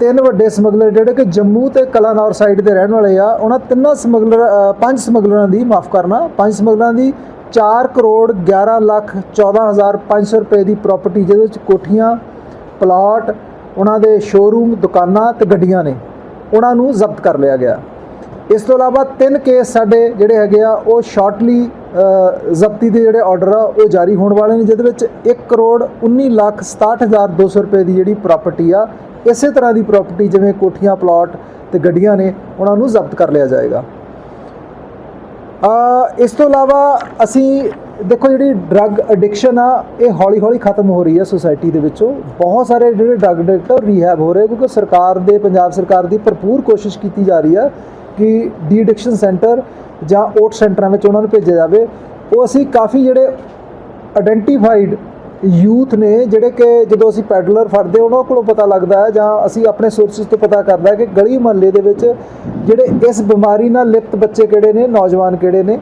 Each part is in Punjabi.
ਤਿੰਨ ਵੱਡੇ ਸਮਗਲਰ ਜਿਹੜੇ ਕਿ ਜੰਮੂ ਤੇ ਕਲਾਨੌਰ ਸਾਈਡ ਦੇ ਰਹਿਣ ਵਾਲੇ ਆ, ਉਹਨਾਂ ਤਿੰਨਾਂ ਸਮਗਲਰ ਪੰਜ ਸਮਗਲਰਾਂ ਦੀ ਮਾਫ ਕਰਨਾ, ਪੰਜ ਸਮਗਲਰਾਂ ਦੀ 4 ਕਰੋੜ 11 ਲੱਖ 14500 ਰੁਪਏ ਦੀ ਪ੍ਰਾਪਰਟੀ ਜਿਹਦੇ ਵਿੱਚ ਕੋਠੀਆਂ ਪਲਾਟ ਉਹਨਾਂ ਦੇ ਸ਼ੋਰੂਮ ਦੁਕਾਨਾਂ ਤੇ ਗੱਡੀਆਂ ਨੇ, ਉਹਨਾਂ ਨੂੰ ਜ਼ਬਤ ਕਰ ਲਿਆ ਗਿਆ। ਇਸ ਤੋਂ ਇਲਾਵਾ ਤਿੰਨ ਕੇਸ ਸਾਡੇ ਜਿਹੜੇ ਹੈਗੇ ਆ, ਉਹ ਸ਼ਾਰਟਲੀ ਜ਼ਬਤੀ ਦੇ ਜਿਹੜੇ ਆਰਡਰ ਆ, ਉਹ ਜਾਰੀ ਹੋਣ ਵਾਲੇ ਨੇ, ਜਿਹਦੇ ਵਿੱਚ 1 ਕਰੋੜ 19 ਲੱਖ 67200 ਰੁਪਏ ਦੀ ਜਿਹੜੀ ਪ੍ਰਾਪਰਟੀ ਆ ਇਸੇ ਤਰ੍ਹਾਂ ਦੀ ਪ੍ਰਾਪਰਟੀ ਜਿਵੇਂ ਕੋਠੀਆਂ ਪਲਾਟ ਤੇ ਗੱਡੀਆਂ ਨੇ, ਉਹਨਾਂ ਨੂੰ ਜ਼ਬਤ ਕਰ ਲਿਆ ਜਾਏਗਾ। ਅ ਇਸ ਤੋਂ ਇਲਾਵਾ ਅਸੀਂ ਦੇਖੋ ਜਿਹੜੀ ਡਰੱਗ ਐਡਿਕਸ਼ਨ ਆ, ਇਹ ਹੌਲੀ ਹੌਲੀ ਖਤਮ ਹੋ ਰਹੀ ਹੈ ਸੋਸਾਇਟੀ ਦੇ ਵਿੱਚੋਂ। ਬਹੁਤ ਸਾਰੇ ਜਿਹੜੇ ਡਰੱਗ ਐਡਿਕਟ ਆ ਰੀਹੈਬ ਹੋ ਰਹੇ ਕਿਉਂਕਿ ਸਰਕਾਰ ਦੇ, ਪੰਜਾਬ ਸਰਕਾਰ ਦੀ ਭਰਪੂਰ ਕੋਸ਼ਿਸ਼ ਕੀਤੀ ਜਾ ਰਹੀ ਆ ਕਿ ਡੀ ਐਡਿਕਸ਼ਨ ਸੈਂਟਰ ਜਾਂ ਓਟ ਸੈਂਟਰਾਂ ਵਿੱਚ ਉਹਨਾਂ ਨੂੰ ਭੇਜਿਆ ਜਾਵੇ। ਉਹ ਅਸੀਂ ਕਾਫੀ ਜਿਹੜੇ ਆਇਡੈਂਟੀਫਾਈਡ ਯੂਥ ਨੇ ਜਿਹੜੇ ਕਿ ਜਦੋਂ ਅਸੀਂ ਪੈਡਲਰ ਫੜਦੇ ਉਹਨਾਂ ਕੋਲੋਂ ਪਤਾ ਲੱਗਦਾ ਹੈ ਜਾਂ ਅਸੀਂ ਆਪਣੇ ਸੋਰਸਿਸ ਤੋਂ ਪਤਾ ਕਰਦਾ ਕਿ ਗਲੀ ਮੁਹੱਲੇ ਦੇ ਵਿੱਚ ਜਿਹੜੇ ਇਸ ਬਿਮਾਰੀ ਨਾਲ ਲਿਪਤ ਬੱਚੇ ਕਿਹੜੇ ਨੇ, ਨੌਜਵਾਨ ਕਿਹੜੇ ਨੇ,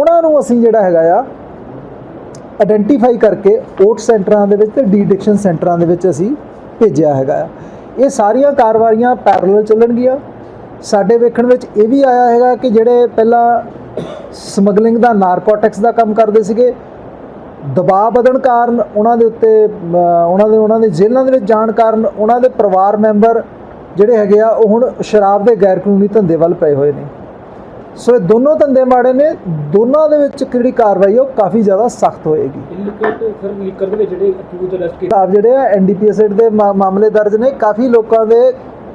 ਉਹਨਾਂ ਨੂੰ ਅਸੀਂ ਜਿਹੜਾ ਹੈਗਾ ਆ ਆਇਡੈਂਟੀਫਾਈ ਕਰਕੇ ਓਟ ਸੈਂਟਰਾਂ ਦੇ ਵਿੱਚ ਤੇ ਡੀ ਐਡਿਕਸ਼ਨ ਸੈਂਟਰਾਂ ਦੇ ਵਿੱਚ ਅਸੀਂ ਭੇਜਿਆ ਹੈਗਾ ਆ। ਇਹ ਸਾਰੀਆਂ ਕਾਰਵਾਈਆਂ ਪੈਰਲਲ ਚੱਲਣਗੀਆਂ। ਸਾਡੇ ਵੇਖਣ ਵਿੱਚ ਇਹ ਵੀ ਆਇਆ ਹੈਗਾ ਕਿ ਜਿਹੜੇ ਪਹਿਲਾਂ ਸਮਗਲਿੰਗ ਦਾ ਨਾਰਕੋਟਿਕਸ ਦਾ ਕੰਮ ਕਰਦੇ ਸੀਗੇ ਦਬਾਅ ਵਧਣ ਕਾਰਨ ਉਹਨਾਂ ਦੇ ਉੱਤੇ ਉਹਨਾਂ ਦੇ ਉਹਨਾਂ ਦੇ ਜੇਲ੍ਹਾਂ ਦੇ ਵਿੱਚ ਜਾਣ ਕਾਰਨ ਉਹਨਾਂ ਦੇ ਪਰਿਵਾਰ ਮੈਂਬਰ ਜਿਹੜੇ ਹੈਗੇ ਆ ਉਹ ਹੁਣ ਸ਼ਰਾਬ ਦੇ ਗੈਰ ਕਾਨੂੰਨੀ ਧੰਦੇ ਵੱਲ ਪਏ ਹੋਏ ਨੇ। ਸੋ ਇਹ ਦੋਨੋਂ ਧੰਦੇ ਮਾੜੇ ਨੇ ਦੋਨਾਂ ਦੇ ਵਿੱਚ ਜਿਹੜੀ ਕਾਰਵਾਈ ਉਹ ਕਾਫੀ ਜ਼ਿਆਦਾ ਸਖਤ ਹੋਏਗੀ। ਵਿੱਚ ਜਿਹੜੇ ਆ ਐਨਡੀਪੀਐਸ ਦੇ ਮਾਮਲੇ ਦਰਜ ਨੇ ਕਾਫੀ ਲੋਕਾਂ ਦੇ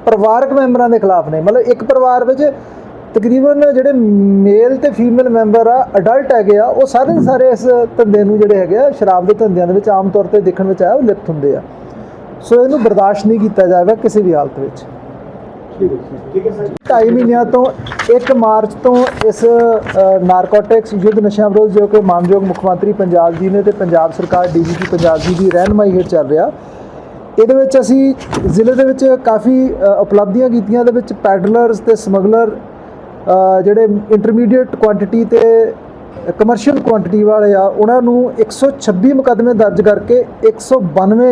ਪਰਿਵਾਰਕ ਮੈਂਬਰਾਂ ਦੇ ਖਿਲਾਫ ਨੇ। ਮਤਲਬ ਇੱਕ ਪਰਿਵਾਰ ਵਿੱਚ ਤਕਰੀਬਨ ਜਿਹੜੇ ਮੇਲ ਤੇ ਫੀਮੇਲ ਮੈਂਬਰ ਆ ਅਡਲਟ ਹੈਗੇ ਆ, ਉਹ ਸਾਰੇ ਦੇ ਸਾਰੇ ਇਸ ਧੰਦੇ ਨੂੰ ਜਿਹੜੇ ਹੈਗੇ ਆ, ਸ਼ਰਾਬ ਦੇ ਧੰਦਿਆਂ ਦੇ ਵਿੱਚ ਆਮ ਤੌਰ ਤੇ ਦੇਖਣ ਵਿੱਚ ਆਇਆ, ਉਹ ਲਿਪਤ ਹੁੰਦੇ ਆ। ਸੋ ਇਹਨੂੰ ਬਰਦਾਸ਼ਤ ਨਹੀਂ ਕੀਤਾ ਜਾਵੇਗਾ ਕਿਸੇ ਵੀ ਹਾਲਤ ਵਿੱਚ। ਠੀਕ ਹੈ ਸਰ ਢਾਈ ਮਹੀਨਿਆਂ ਤੋਂ 1 ਮਾਰਚ ਤੋਂ ਇਸ ਨਾਰਕੋਟਿਕਸ ਯੁੱਧ ਨਸ਼ਾ ਵਿਰੋਧ ਜੋ ਕਿ ਮਾਨਯੋਗ ਮੁੱਖ ਮੰਤਰੀ ਪੰਜਾਬ ਜੀ ਨੇ ਤੇ ਪੰਜਾਬ ਸਰਕਾਰ ਡੀਜੀਪੀ ਪੰਜਾਬ ਜੀ ਦੀ ਰਹਿਨਮਾਈ ਹੇਠ ਚੱਲ ਰਿਹਾ, ਇਹਦੇ ਵਿੱਚ ਅਸੀਂ ਜ਼ਿਲ੍ਹੇ ਦੇ ਵਿੱਚ ਕਾਫੀ ਉਪਲਬਧੀਆਂ ਕੀਤੀਆਂ, ਇਹਦੇ ਵਿੱਚ ਪੈਡਲਰਸ ਤੇ ਸਮਗਲਰ ਜਿਹੜੇ ਇੰਟਰਮੀਡੀਏਟ ਕੁਆਂਟੀਟੀ ਤੇ ਕਮਰਸ਼ੀਅਲ ਕੁਆਂਟੀਟੀ ਵਾਲੇ ਆ, ਉਹਨਾਂ ਨੂੰ 126 ਮੁਕੱਦਮੇ ਦਰਜ ਕਰਕੇ 192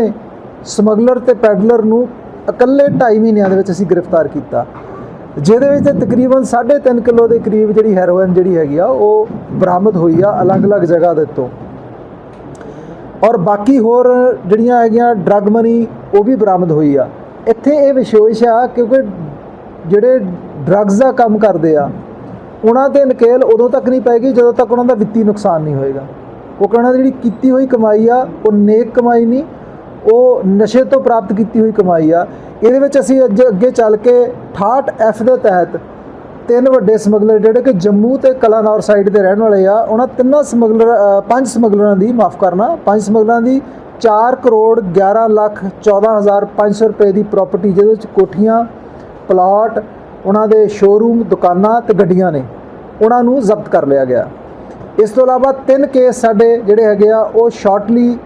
ਸਮਗਲਰ ਤੇ ਪੈਡਲਰ ਨੂੰ ਇਕੱਲੇ 2.5 ਮਹੀਨਿਆਂ ਦੇ ਵਿੱਚ ਅਸੀਂ ਗ੍ਰਿਫਤਾਰ ਕੀਤਾ। ਜਿਹਦੇ ਵਿੱਚ ਤਕਰੀਬਨ 3.5 ਕਿਲੋ ਦੇ ਕਰੀਬ ਜਿਹੜੀ ਹੈਰੋਇਨ ਜਿਹੜੀ ਹੈਗੀ ਆ, ਉਹ ਬਰਾਮਦ ਹੋਈ ਆ ਅਲੱਗ-ਅਲੱਗ ਜਗ੍ਹਾ ਦੇ ਤੋਂ ਔਰ ਬਾਕੀ ਹੋਰ ਜਿਹੜੀਆਂ ਹੈਗੀਆਂ ਡਰੱਗ ਮਨੀ ਉਹ ਵੀ ਬਰਾਮਦ ਹੋਈ ਆ। ਇੱਥੇ ਇਹ ਵਿਸ਼ੇਸ਼ ਆ ਕਿਉਂਕਿ ਜਿਹੜੇ ਡਰੱਗਸ ਦਾ ਕੰਮ ਕਰਦੇ ਆ, ਉਹਨਾਂ ਤੇ ਨਕੇਲ ਉਦੋਂ ਤੱਕ ਨਹੀਂ ਪਏਗੀ ਜਦੋਂ ਤੱਕ ਉਹਨਾਂ ਦਾ ਵਿੱਤੀ ਨੁਕਸਾਨ ਨਹੀਂ ਹੋਏਗਾ। ਉਹ ਕਹਿੰਦਾ ਜਿਹੜੀ ਕੀਤੀ ਹੋਈ ਕਮਾਈ ਆ, ਉਹ ਨੇਕ ਕਮਾਈ ਨਹੀਂ, ਉਹ ਨਸ਼ੇ ਤੋਂ ਪ੍ਰਾਪਤ ਕੀਤੀ ਹੋਈ ਕਮਾਈ ਆ। ਇਹਦੇ ਵਿੱਚ ਅਸੀਂ ਅੱਜ ਅੱਗੇ ਚੱਲ ਕੇ 68 ਐਫ ਦੇ ਤਹਿਤ ਤਿੰਨ ਵੱਡੇ ਸਮਗਲਰ ਜਿਹੜੇ ਕਿ ਜੰਮੂ ਤੇ ਕਲਾਨੌਰ ਸਾਈਡ ਦੇ ਰਹਿਣ ਵਾਲੇ ਆ, ਉਹਨਾਂ ਤਿੰਨਾਂ ਸਮਗਲਰ ਪੰਜ ਸਮਗਲਰਾਂ ਦੀ ਮਾਫ ਕਰਨਾ, ਪੰਜ ਸਮਗਲਰਾਂ ਦੀ 4 ਕਰੋੜ 11 ਲੱਖ 14500 ਰੁਪਏ ਦੀ ਪ੍ਰਾਪਰਟੀ ਜਿਹਦੇ ਵਿੱਚ ਕੋਠੀਆਂ ਪਲਾਟ, ਉਹਨਾਂ ਦੇ ਸ਼ੋਰੂਮ ਦੁਕਾਨਾਂ ਤੇ ਗੱਡੀਆਂ ਨੇ। ਉਹਨਾਂ ਨੂੰ ਜ਼ਬਤ ਕਰ ਲਿਆ ਗਿਆ। ਇਸ ਤੋਂ ਇਲਾਵਾ ਤਿੰਨ ਕੇਸ ਸਾਡੇ ਜਿਹੜੇ ਹੈਗੇ ਆ, ਉਹ ਸ਼ਾਰਟਲੀ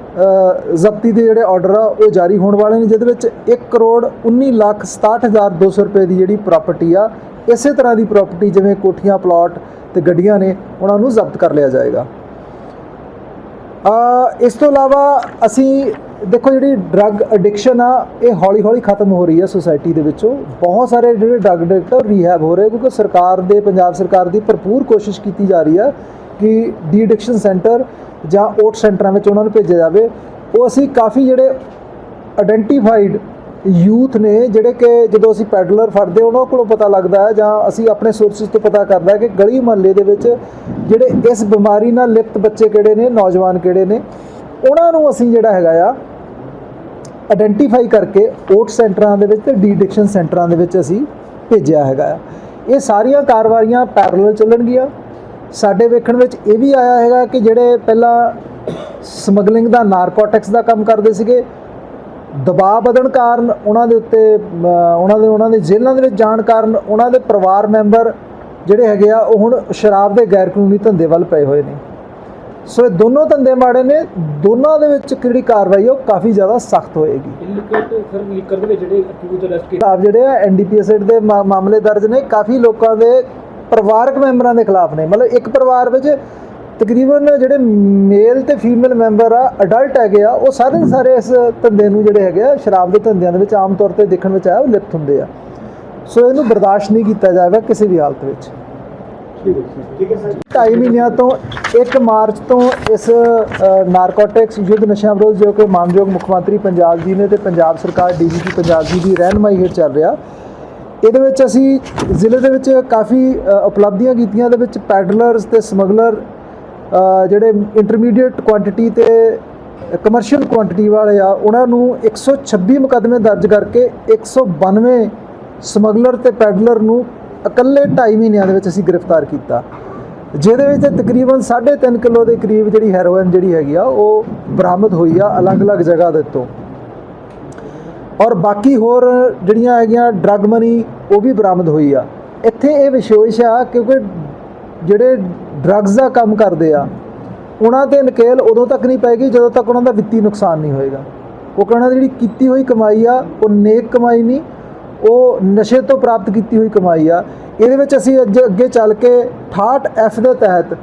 ਜ਼ਬਤੀ ਦੇ ਜਿਹੜੇ ਆਰਡਰ ਆ, ਉਹ ਜਾਰੀ ਹੋਣ ਵਾਲੇ ਨੇ, ਜਿਹਦੇ ਵਿੱਚ 1 ਕਰੋੜ 19 ਲੱਖ 67200 ਰੁਪਏ ਦੀ ਜਿਹੜੀ ਪ੍ਰਾਪਰਟੀ ਆ, ਇਸੇ ਤਰ੍ਹਾਂ ਦੀ ਪ੍ਰਾਪਰਟੀ ਜਿਵੇਂ ਕੋਠੀਆਂ, ਪਲਾਟ ਤੇ ਗੱਡੀਆਂ ਨੇ, ਉਹਨਾਂ ਨੂੰ ਜ਼ਬਤ ਕਰ ਲਿਆ ਜਾਏਗਾ। ਇਸ ਤੋਂ ਇਲਾਵਾ ਅਸੀਂ ਦੇਖੋ ਜਿਹੜੀ ਡਰੱਗ ਐਡਿਕਸ਼ਨ ਆ, ਇਹ ਹੌਲੀ ਹੌਲੀ ਖਤਮ ਹੋ ਰਹੀ ਹੈ ਸੋਸਾਇਟੀ ਦੇ ਵਿੱਚੋਂ। ਬਹੁਤ ਸਾਰੇ ਜਿਹੜੇ ਡਰੱਗ ਐਡਿਕਟ ਆ ਰੀਹੈਬ ਹੋ ਰਹੇ ਕਿਉਂਕਿ ਸਰਕਾਰ ਦੇ, ਪੰਜਾਬ ਸਰਕਾਰ ਦੀ ਭਰਪੂਰ ਕੋਸ਼ਿਸ਼ ਕੀਤੀ ਜਾ ਰਹੀ ਆ ਕਿ ਡੀ ਐਡਿਕਸ਼ਨ ਸੈਂਟਰ ਜਾਂ ਓਟ ਸੈਂਟਰਾਂ ਵਿੱਚ ਉਹਨਾਂ ਨੂੰ ਭੇਜਿਆ ਜਾਵੇ। ਉਹ ਅਸੀਂ ਕਾਫੀ ਜਿਹੜੇ ਆਇਡੈਂਟੀਫਾਈਡ ਯੂਥ ਨੇ, ਜਿਹੜੇ ਕਿ ਜਦੋਂ ਅਸੀਂ ਪੈਡਲਰ ਫੜਦੇ ਉਹਨਾਂ ਕੋਲੋਂ ਪਤਾ ਲੱਗਦਾ ਹੈ ਜਾਂ ਅਸੀਂ ਆਪਣੇ ਸੋਰਸਿਸ ਤੋਂ ਪਤਾ ਕਰਦਾ ਹੈ ਕਿ ਗਲੀ ਮੁਹੱਲੇ ਦੇ ਵਿੱਚ ਜਿਹੜੇ ਇਸ ਬਿਮਾਰੀ ਨਾਲ ਲਿਪਤ ਬੱਚੇ ਕਿਹੜੇ ਨੇ, ਨੌਜਵਾਨ ਕਿਹੜੇ ਨੇ। ਉਹਨਾਂ ਨੂੰ ਅਸੀਂ ਜਿਹੜਾ ਹੈਗਾ ਆ ਆਇਡੈਂਟੀਫਾਈ ਕਰਕੇ ਓਟ ਸੈਂਟਰਾਂ ਦੇ ਵਿੱਚ ਤੇ ਡੀਡਿਕਸ਼ਨ ਸੈਂਟਰਾਂ ਦੇ ਵਿੱਚ ਅਸੀਂ ਭੇਜਿਆ ਹੈਗਾ ਆ। ਇਹ ਸਾਰੀਆਂ ਕਾਰਵਾਈਆਂ ਪੈਰਲਲ ਚੱਲਣਗੀਆਂ। ਸਾਡੇ ਵੇਖਣ ਵਿੱਚ ਇਹ ਵੀ ਆਇਆ ਹੈਗਾ ਕਿ ਜਿਹੜੇ ਪਹਿਲਾਂ ਸਮਗਲਿੰਗ ਦਾ ਨਾਰਕੋਟਿਕਸ ਦਾ ਕੰਮ ਕਰਦੇ ਸੀਗੇ, ਦਬਾਅ ਵਧਣ ਕਾਰਨ ਉਹਨਾਂ ਦੇ ਉੱਤੇ ਉਹਨਾਂ ਦੇ ਉਹਨਾਂ ਦੇ ਜੇਲ੍ਹਾਂ ਦੇ ਵਿੱਚ ਜਾਣ ਕਾਰਨ ਉਹਨਾਂ ਦੇ ਪਰਿਵਾਰ ਮੈਂਬਰ ਜਿਹੜੇ ਹੈਗੇ ਆ, ਉਹ ਹੁਣ ਸ਼ਰਾਬ ਦੇ ਗੈਰ ਕਾਨੂੰਨੀ ਧੰਦੇ ਵੱਲ ਪਏ ਹੋਏ ਨੇ। ਸੋ ਇਹ ਦੋਨੋਂ ਧੰਦੇ ਮਾੜੇ ਨੇ, ਦੋਨਾਂ ਦੇ ਵਿੱਚ ਜਿਹੜੀ ਕਾਰਵਾਈ ਆ, ਉਹ ਕਾਫੀ ਜ਼ਿਆਦਾ ਸਖਤ ਹੋਏਗੀ। ਇਲੀਕਟ ਫਿਰ ਲੀਕਰ ਦੇ ਵਿੱਚ ਜਿਹੜੇ ਅਕਿਊਜ਼ ਅਰੈਸਟ ਕੀਤੇ ਖਿਲਾਫ ਜਿਹੜੇ ਆ ਐਨਡੀਪੀਐਸ ਦੇ ਮਾ- ਮਾਮਲੇ ਦਰਜ ਨੇ, ਕਾਫੀ ਲੋਕਾਂ ਦੇ ਪਰਿਵਾਰਕ ਮੈਂਬਰਾਂ ਦੇ ਖਿਲਾਫ ਨੇ। ਮਤਲਬ ਇੱਕ ਪਰਿਵਾਰ ਵਿੱਚ ਤਕਰੀਬਨ ਜਿਹੜੇ ਮੇਲ ਤੇ ਫੀਮੇਲ ਮੈਂਬਰ ਆ, ਅਡਲਟ ਹੈਗੇ ਆ, ਉਹ ਸਾਰੇ ਦੇ ਸਾਰੇ ਇਸ ਧੰਦੇ ਨੂੰ ਜਿਹੜੇ ਹੈਗੇ ਆ, ਸ਼ਰਾਬ ਦੇ ਧੰਦਿਆਂ ਦੇ ਵਿੱਚ ਆਮ ਤੌਰ ਤੇ ਦੇਖਣ ਵਿੱਚ ਆਇਆ, ਉਹ ਲਿਪਤ ਹੁੰਦੇ ਆ। ਸੋ ਇਹਨੂੰ ਬਰਦਾਸ਼ਤ ਨਹੀਂ ਕੀਤਾ ਜਾਵੇਗਾ ਕਿਸੇ ਵੀ ਹਾਲਤ ਵਿੱਚ। ਢਾਈ ਮਹੀਨਿਆਂ ਤੋਂ 1 ਮਾਰਚ ਤੋਂ ਇਸ ਨਾਰਕੋਟਿਕਸ ਯੁੱਧ ਨਸ਼ਿਆਂ ਵਿਰੁੱਧ ਜੋ ਕਿ ਮਾਨਯੋਗ ਮੁੱਖ ਮੰਤਰੀ ਪੰਜਾਬ ਜੀ ਨੇ ਤੇ ਪੰਜਾਬ ਸਰਕਾਰ ਡੀਜੀਪੀ ਪੰਜਾਬ ਜੀ ਦੀ ਰਹਿਨਮਾਈ ਹੇਠ ਚੱਲ ਰਿਹਾ। ਇਹਦੇ ਵਿੱਚ ਅਸੀਂ ਜ਼ਿਲ੍ਹੇ ਦੇ ਵਿੱਚ ਕਾਫੀ ਉਪਲਬਧੀਆਂ ਕੀਤੀਆਂ ਦੇ ਵਿੱਚ ਪੈਡਲਰਸ ਤੇ ਸਮਗਲਰ ਜਿਹੜੇ ਇੰਟਰਮੀਡੀਏਟ ਕੁਆਂਟੀਟੀ ਤੇ ਕਮਰਸ਼ੀਅਲ ਕੁਆਂਟੀਟੀ ਵਾਲੇ ਆ, ਉਹਨਾਂ ਨੂੰ 126 ਮੁਕੱਦਮੇ ਦਰਜ ਕਰਕੇ 192 ਸਮਗਲਰ ਤੇ ਪੈਡਲਰ ਨੂੰ ਇਕੱਲੇ 2.5 ਮਹੀਨਿਆਂ ਦੇ ਵਿੱਚ ਅਸੀਂ ਗ੍ਰਿਫਤਾਰ ਕੀਤਾ। ਜਿਹਦੇ ਵਿੱਚ ਤਕਰੀਬਨ 3.5 ਕਿਲੋ ਦੇ ਕਰੀਬ ਜਿਹੜੀ ਹੈਰੋਇਨ ਜਿਹੜੀ ਹੈਗੀ ਆ, ਉਹ ਬਰਾਮਦ ਹੋਈ ਆ ਅਲੱਗ-ਅਲੱਗ ਜਗ੍ਹਾ ਦੇ ਤੋਂ ਔਰ ਬਾਕੀ ਹੋਰ ਜਿਹੜੀਆਂ ਹੈਗੀਆਂ ਡਰੱਗ ਮਨੀ, ਉਹ ਵੀ ਬਰਾਮਦ ਹੋਈ ਆ। ਇੱਥੇ ਇਹ ਵਿਸ਼ੇਸ਼ ਆ ਕਿਉਂਕਿ ਜਿਹੜੇ ਡਰੱਗਸ ਦਾ ਕੰਮ ਕਰਦੇ ਆ, ਉਹਨਾਂ ਤੇ ਨਕੇਲ ਉਦੋਂ ਤੱਕ ਨਹੀਂ ਪਏਗੀ ਜਦੋਂ ਤੱਕ ਉਹਨਾਂ ਦਾ ਵਿੱਤੀ ਨੁਕਸਾਨ ਨਹੀਂ ਹੋਏਗਾ। ਉਹ ਕਹਿੰਦਾ ਜਿਹੜੀ ਕੀਤੀ ਹੋਈ ਕਮਾਈ ਆ, ਉਹ ਨੇਕ ਕਮਾਈ ਨਹੀਂ ਉਹ ਨਸ਼ੇ ਤੋਂ ਪ੍ਰਾਪਤ ਕੀਤੀ ਹੋਈ ਕਮਾਈ ਆ। ਇਹਦੇ ਵਿੱਚ ਅਸੀਂ ਅੱਜ ਅੱਗੇ ਚੱਲ ਕੇ 68 ਐਫ ਦੇ ਤਹਿਤ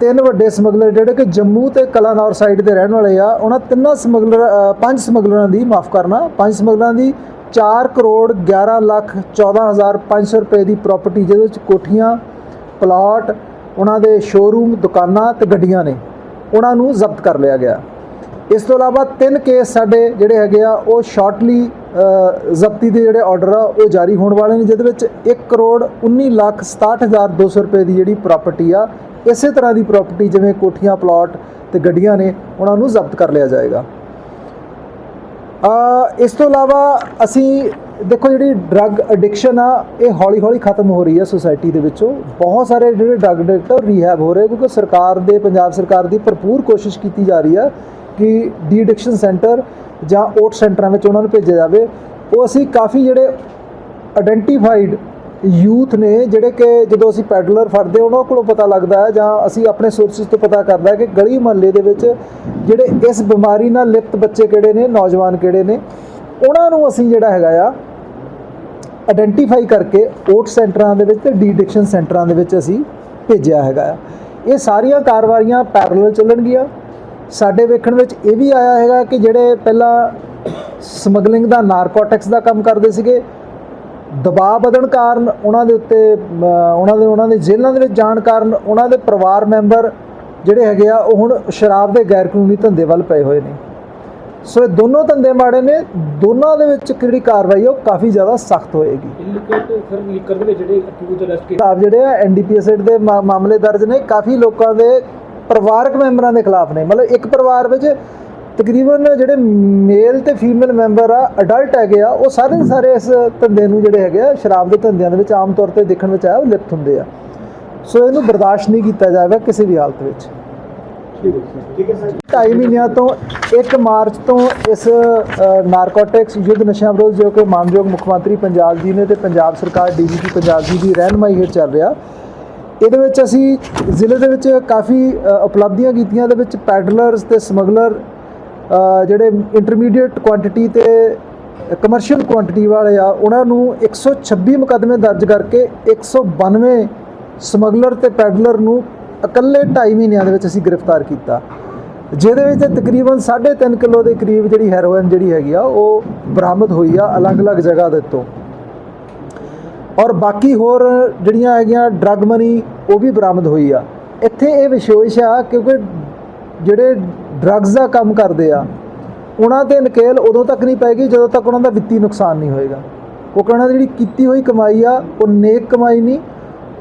ਤਿੰਨ ਵੱਡੇ ਸਮਗਲਰ ਜਿਹੜੇ ਕਿ ਜੰਮੂ ਤੇ ਕਲਾਨੌਰ ਸਾਈਡ ਦੇ ਰਹਿਣ ਵਾਲੇ ਆ, ਉਹਨਾਂ ਤਿੰਨਾਂ ਸਮਗਲਰ ਪੰਜ ਸਮਗਲਰਾਂ ਦੀ ਮਾਫ ਕਰਨਾ। ਪੰਜ ਸਮਗਲਰਾਂ ਦੀ 4 ਕਰੋੜ 11 ਲੱਖ 14500 ਰੁਪਏ ਦੀ ਪ੍ਰਾਪਰਟੀ ਜਿਹਦੇ ਵਿੱਚ ਕੋਠੀਆਂ ਪਲਾਟ ਉਹਨਾਂ ਦੇ ਸ਼ੋਰੂਮ ਦੁਕਾਨਾਂ ਤੇ ਗੱਡੀਆਂ ਨੇ। ਉਹਨਾਂ ਨੂੰ ਜ਼ਬਤ ਕਰ ਲਿਆ ਗਿਆ। ਇਸ ਤੋਂ ਇਲਾਵਾ ਤਿੰਨ ਕੇਸ ਸਾਡੇ ਜਿਹੜੇ ਹੈਗੇ ਆ, ਉਹ ਸ਼ਾਰਟਲੀ ਜ਼ਬਤੀ ਦੇ ਜਿਹੜੇ ਆਰਡਰ ਆ, ਉਹ ਜਾਰੀ ਹੋਣ ਵਾਲੇ ਨੇ, ਜਿਹਦੇ ਵਿੱਚ 1 ਕਰੋੜ 19 ਲੱਖ 67200 ਰੁਪਏ ਦੀ ਜਿਹੜੀ ਪ੍ਰਾਪਰਟੀ ਆ, ਇਸੇ ਤਰ੍ਹਾਂ ਦੀ ਪ੍ਰਾਪਰਟੀ ਜਿਵੇਂ ਕੋਠੀਆਂ ਪਲਾਟ ਤੇ ਗੱਡੀਆਂ ਨੇ, ਉਹਨਾਂ ਨੂੰ ਜ਼ਬਤ ਕਰ ਲਿਆ ਜਾਏਗਾ। ਅ ਇਸ ਤੋਂ ਇਲਾਵਾ ਅਸੀਂ ਦੇਖੋ ਜਿਹੜੀ ਡਰੱਗ ਐਡਿਕਸ਼ਨ ਆ, ਇਹ ਹੌਲੀ-ਹੌਲੀ ਖਤਮ ਹੋ ਰਹੀ ਹੈ ਸੋਸਾਇਟੀ ਦੇ ਵਿੱਚੋਂ। ਬਹੁਤ ਸਾਰੇ ਜਿਹੜੇ ਡਰੱਗ ਐਡਿਕਟ ਰੀਹੈਬ ਹੋ ਰਹੇ ਕਿਉਂਕਿ ਸਰਕਾਰ ਦੇ, ਪੰਜਾਬ ਸਰਕਾਰ ਦੀ ਭਰਪੂਰ ਕੋਸ਼ਿਸ਼ ਕੀਤੀ ਜਾ ਰਹੀ ਹੈ ਕਿ ਡੀ ਐਡਿਕਸ਼ਨ ਸੈਂਟਰ ਜਾਂ ਓਟ ਸੈਂਟਰਾਂ ਵਿੱਚ ਉਹਨਾਂ ਨੂੰ ਭੇਜਿਆ ਜਾਵੇ। ਉਹ ਅਸੀਂ ਕਾਫੀ ਜਿਹੜੇ ਆਇਡੈਂਟੀਫਾਈਡ ਯੂਥ ਨੇ, ਜਿਹੜੇ ਕਿ ਜਦੋਂ ਅਸੀਂ ਪੈਡਲਰ ਫੜਦੇ ਉਹਨਾਂ ਕੋਲੋਂ ਪਤਾ ਲੱਗਦਾ ਹੈ ਜਾਂ ਅਸੀਂ ਆਪਣੇ ਸੋਰਸਿਸ ਤੋਂ ਪਤਾ ਕਰਦਾ ਕਿ ਗਲੀ ਮੁਹੱਲੇ ਦੇ ਵਿੱਚ ਜਿਹੜੇ ਇਸ ਬਿਮਾਰੀ ਨਾਲ ਲਿਪਤ ਬੱਚੇ ਕਿਹੜੇ ਨੇ, ਨੌਜਵਾਨ ਕਿਹੜੇ ਨੇ, ਉਹਨਾਂ ਨੂੰ ਅਸੀਂ ਜਿਹੜਾ ਹੈਗਾ ਆ ਆਇਡੈਂਟੀਫਾਈ ਕਰਕੇ ਓਟ ਸੈਂਟਰਾਂ ਦੇ ਵਿੱਚ ਤੇ ਡੀ ਐਡਿਕਸ਼ਨ ਸੈਂਟਰਾਂ ਦੇ ਵਿੱਚ ਅਸੀਂ ਭੇਜਿਆ ਹੈਗਾ ਆ। ਇਹ ਸਾਰੀਆਂ ਕਾਰਵਾਈਆਂ ਪੈਰਲਲ ਚੱਲਣਗੀਆਂ। ਸਾਡੇ ਵੇਖਣ ਵਿੱਚ ਇਹ ਵੀ ਆਇਆ ਹੈਗਾ ਕਿ ਜਿਹੜੇ ਪਹਿਲਾਂ ਸਮਗਲਿੰਗ ਦਾ ਨਾਰਕੋਟਿਕਸ ਦਾ ਕੰਮ ਕਰਦੇ ਸੀਗੇ ਦਬਾਅ ਵਧਣ ਕਾਰਨ ਉਹਨਾਂ ਦੇ ਉੱਤੇ ਉਹਨਾਂ ਦੇ ਉਹਨਾਂ ਦੇ ਜੇਲ੍ਹਾਂ ਦੇ ਵਿੱਚ ਜਾਣ ਕਾਰਨ ਉਹਨਾਂ ਦੇ ਪਰਿਵਾਰ ਮੈਂਬਰ ਜਿਹੜੇ ਹੈਗੇ ਆ ਉਹ ਹੁਣ ਸ਼ਰਾਬ ਦੇ ਗੈਰ ਕਾਨੂੰਨੀ ਧੰਦੇ ਵੱਲ ਪਏ ਹੋਏ ਨੇ। ਸੋ ਇਹ ਦੋਨੋਂ ਧੰਦੇ ਮਾੜੇ ਨੇ ਦੋਨਾਂ ਦੇ ਵਿੱਚ ਜਿਹੜੀ ਕਾਰਵਾਈ ਉਹ ਕਾਫੀ ਜ਼ਿਆਦਾ ਸਖਤ ਹੋਏਗੀ। ਸਰ ਲੀਕਰ ਦੇ ਵਿੱਚ ਜਿਹੜੇ ਅਕਿਊਜ਼ ਅਰੈਸਟ ਕੀਤੇ ਖਿਲਾਫ ਜਿਹੜੇ ਆ ਐਨਡੀਪੀਐਸ ਦੇ ਮਾਮਲੇ ਦਰਜ ਨੇ ਕਾਫੀ ਲੋਕਾਂ ਦੇ ਪਰਿਵਾਰਕ ਮੈਂਬਰਾਂ ਦੇ ਖਿਲਾਫ ਨੇ। ਮਤਲਬ ਇੱਕ ਪਰਿਵਾਰ ਵਿੱਚ ਤਕਰੀਬਨ ਜਿਹੜੇ ਮੇਲ ਤੇ ਫੀਮੇਲ ਮੈਂਬਰ ਆ ਅਡਲਟ ਹੈਗੇ ਆ ਉਹ ਸਾਰੇ ਸਾਰੇ ਇਸ ਧੰਦੇ ਨੂੰ ਜਿਹੜੇ ਹੈਗੇ ਆ ਸ਼ਰਾਬ ਦੇ ਧੰਦਿਆਂ ਦੇ ਵਿੱਚ ਆਮ ਤੌਰ ਤੇ ਦੇਖਣ ਵਿੱਚ ਆਇਆ ਉਹ ਲਿਪਤ ਹੁੰਦੇ ਆ। ਸੋ ਇਹਨੂੰ ਬਰਦਾਸ਼ਤ ਨਹੀਂ ਕੀਤਾ ਜਾਵੇਗਾ ਕਿਸੇ ਵੀ ਹਾਲਤ ਵਿੱਚ। ਠੀਕ ਹੈ ਸਰ ਠੀਕ ਹੈ ਸਰ। ਢਾਈ ਮਹੀਨਿਆਂ ਤੋਂ 1 ਮਾਰਚ ਤੋਂ ਇਸ ਨਾਰਕੋਟਿਕਸ ਯੁੱਧ ਨਸ਼ਿਆਂ ਵਿਰੁੱਧ ਜੋ ਕਿ ਮਾਨਯੋਗ ਮੁੱਖ ਮੰਤਰੀ ਪੰਜਾਬ ਜੀ ਨੇ ਤੇ ਪੰਜਾਬ ਸਰਕਾਰ ਡੀਜੀਪੀ ਪੰਜਾਬ ਜੀ ਦੀ ਰਹਿਨਮਾਈ ਹੇਠ ਚੱਲ ਰਿਹਾ ਇਹਦੇ ਵਿੱਚ ਅਸੀਂ ਜ਼ਿਲ੍ਹੇ ਦੇ ਵਿੱਚ ਕਾਫੀ ਉਪਲਬਧੀਆਂ ਕੀਤੀਆਂ ਦੇ ਵਿੱਚ ਪੈਡਲਰਸ ਤੇ ਸਮਗਲਰ ਜਿਹੜੇ ਇੰਟਰਮੀਡੀਏਟ ਕੁਆਂਟੀਟੀ ਤੇ ਕਮਰਸ਼ੀਅਲ ਕੁਆਂਟੀਟੀ ਵਾਲੇ ਆ, ਉਹਨਾਂ ਨੂੰ 126 ਮੁਕੱਦਮੇ ਦਰਜ ਕਰਕੇ 192 ਸਮਗਲਰ ਤੇ ਪੈਡਲਰ ਨੂੰ ਇਕੱਲੇ 2.5 ਮਹੀਨਿਆਂ ਦੇ ਵਿੱਚ ਅਸੀਂ ਗ੍ਰਿਫਤਾਰ ਕੀਤਾ। ਜਿਹਦੇ ਵਿੱਚ ਤਕਰੀਬਨ 3.5 ਕਿਲੋ ਦੇ ਕਰੀਬ ਜਿਹੜੀ ਹੈਰੋਇਨ ਜਿਹੜੀ ਹੈਗੀ ਆ, ਉਹ ਬਰਾਮਦ ਹੋਈ ਆ ਅਲੱਗ-ਅਲੱਗ ਜਗ੍ਹਾ ਦੇ ਤੋਂ। ਔਰ ਬਾਕੀ ਹੋਰ ਜਿਹੜੀਆਂ ਹੈਗੀਆਂ ਡਰੱਗ ਮਨੀ ਉਹ ਵੀ ਬਰਾਮਦ ਹੋਈ ਆ। ਇੱਥੇ ਇਹ ਵਿਸ਼ੇਸ਼ ਆ ਕਿਉਂਕਿ ਜਿਹੜੇ ਡਰੱਗਸ ਦਾ ਕੰਮ ਕਰਦੇ ਆ, ਉਹਨਾਂ ਤੇ ਨਕੇਲ ਉਦੋਂ ਤੱਕ ਨਹੀਂ ਪਏਗੀ ਜਦੋਂ ਤੱਕ ਉਹਨਾਂ ਦਾ ਵਿੱਤੀ ਨੁਕਸਾਨ ਨਹੀਂ ਹੋਏਗਾ। ਉਹਨਾਂ ਦੀ ਜਿਹੜੀ ਕੀਤੀ ਹੋਈ ਕਮਾਈ ਆ, ਉਹ ਨੇਕ ਕਮਾਈ ਨਹੀਂ,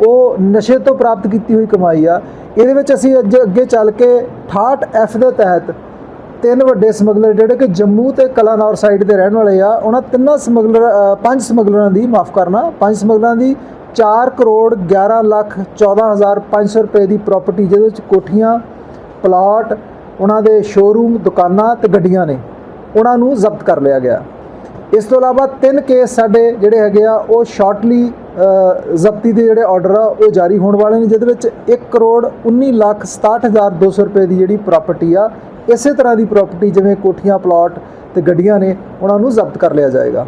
ਉਹ ਨਸ਼ੇ ਤੋਂ ਪ੍ਰਾਪਤ ਕੀਤੀ ਹੋਈ ਕਮਾਈ ਆ। ਇਹਦੇ ਵਿੱਚ ਅਸੀਂ ਅੱਜ ਅੱਗੇ ਚੱਲ ਕੇ 68 ਐਫ ਦੇ ਤਹਿਤ ਤਿੰਨ ਵੱਡੇ ਸਮਗਲਰ ਜਿਹੜੇ ਕਿ ਜੰਮੂ ਤੇ ਕਲਾਨੌਰ ਸਾਈਡ ਦੇ ਰਹਿਣ ਵਾਲੇ ਆ, ਉਹਨਾਂ ਤਿੰਨਾਂ ਸਮਗਲਰ ਪੰਜ ਸਮਗਲਰਾਂ ਦੀ ਮਾਫ ਕਰਨਾ, ਪੰਜ ਸਮਗਲਰਾਂ ਦੀ 4 ਕਰੋੜ 11 ਲੱਖ 14500 ਰੁਪਏ ਦੀ ਪ੍ਰਾਪਰਟੀ ਜਿਹਦੇ ਵਿੱਚ ਕੋਠੀਆਂ ਪਲਾਟ ਉਹਨਾਂ ਦੇ ਸ਼ੋਰੂਮ ਦੁਕਾਨਾਂ ਤੇ ਗੱਡੀਆਂ ਨੇ, ਉਹਨਾਂ ਨੂੰ ਜ਼ਬਤ ਕਰ ਲਿਆ ਗਿਆ। ਇਸ ਤੋਂ ਇਲਾਵਾ ਤਿੰਨ ਕੇਸ ਸਾਡੇ ਜਿਹੜੇ ਹੈਗੇ ਆ, ਉਹ ਸ਼ਾਰਟਲੀ ਜ਼ਬਤੀ ਦੇ ਜਿਹੜੇ ਆਰਡਰ ਆ, ਉਹ ਜਾਰੀ ਹੋਣ ਵਾਲੇ ਨੇ, ਜਿਹਦੇ ਵਿੱਚ 1 ਕਰੋੜ 19 ਲੱਖ 67200 ਰੁਪਏ ਦੀ ਜਿਹੜੀ ਪ੍ਰਾਪਰਟੀ ਆ ਇਸੇ ਤਰ੍ਹਾਂ ਦੀ ਪ੍ਰਾਪਰਟੀ ਜਿਵੇਂ ਕੋਠੀਆਂ ਪਲਾਟ ਤੇ ਗੱਡੀਆਂ ਨੇ, ਉਹਨਾਂ ਨੂੰ ਜ਼ਬਤ ਕਰ ਲਿਆ ਜਾਏਗਾ।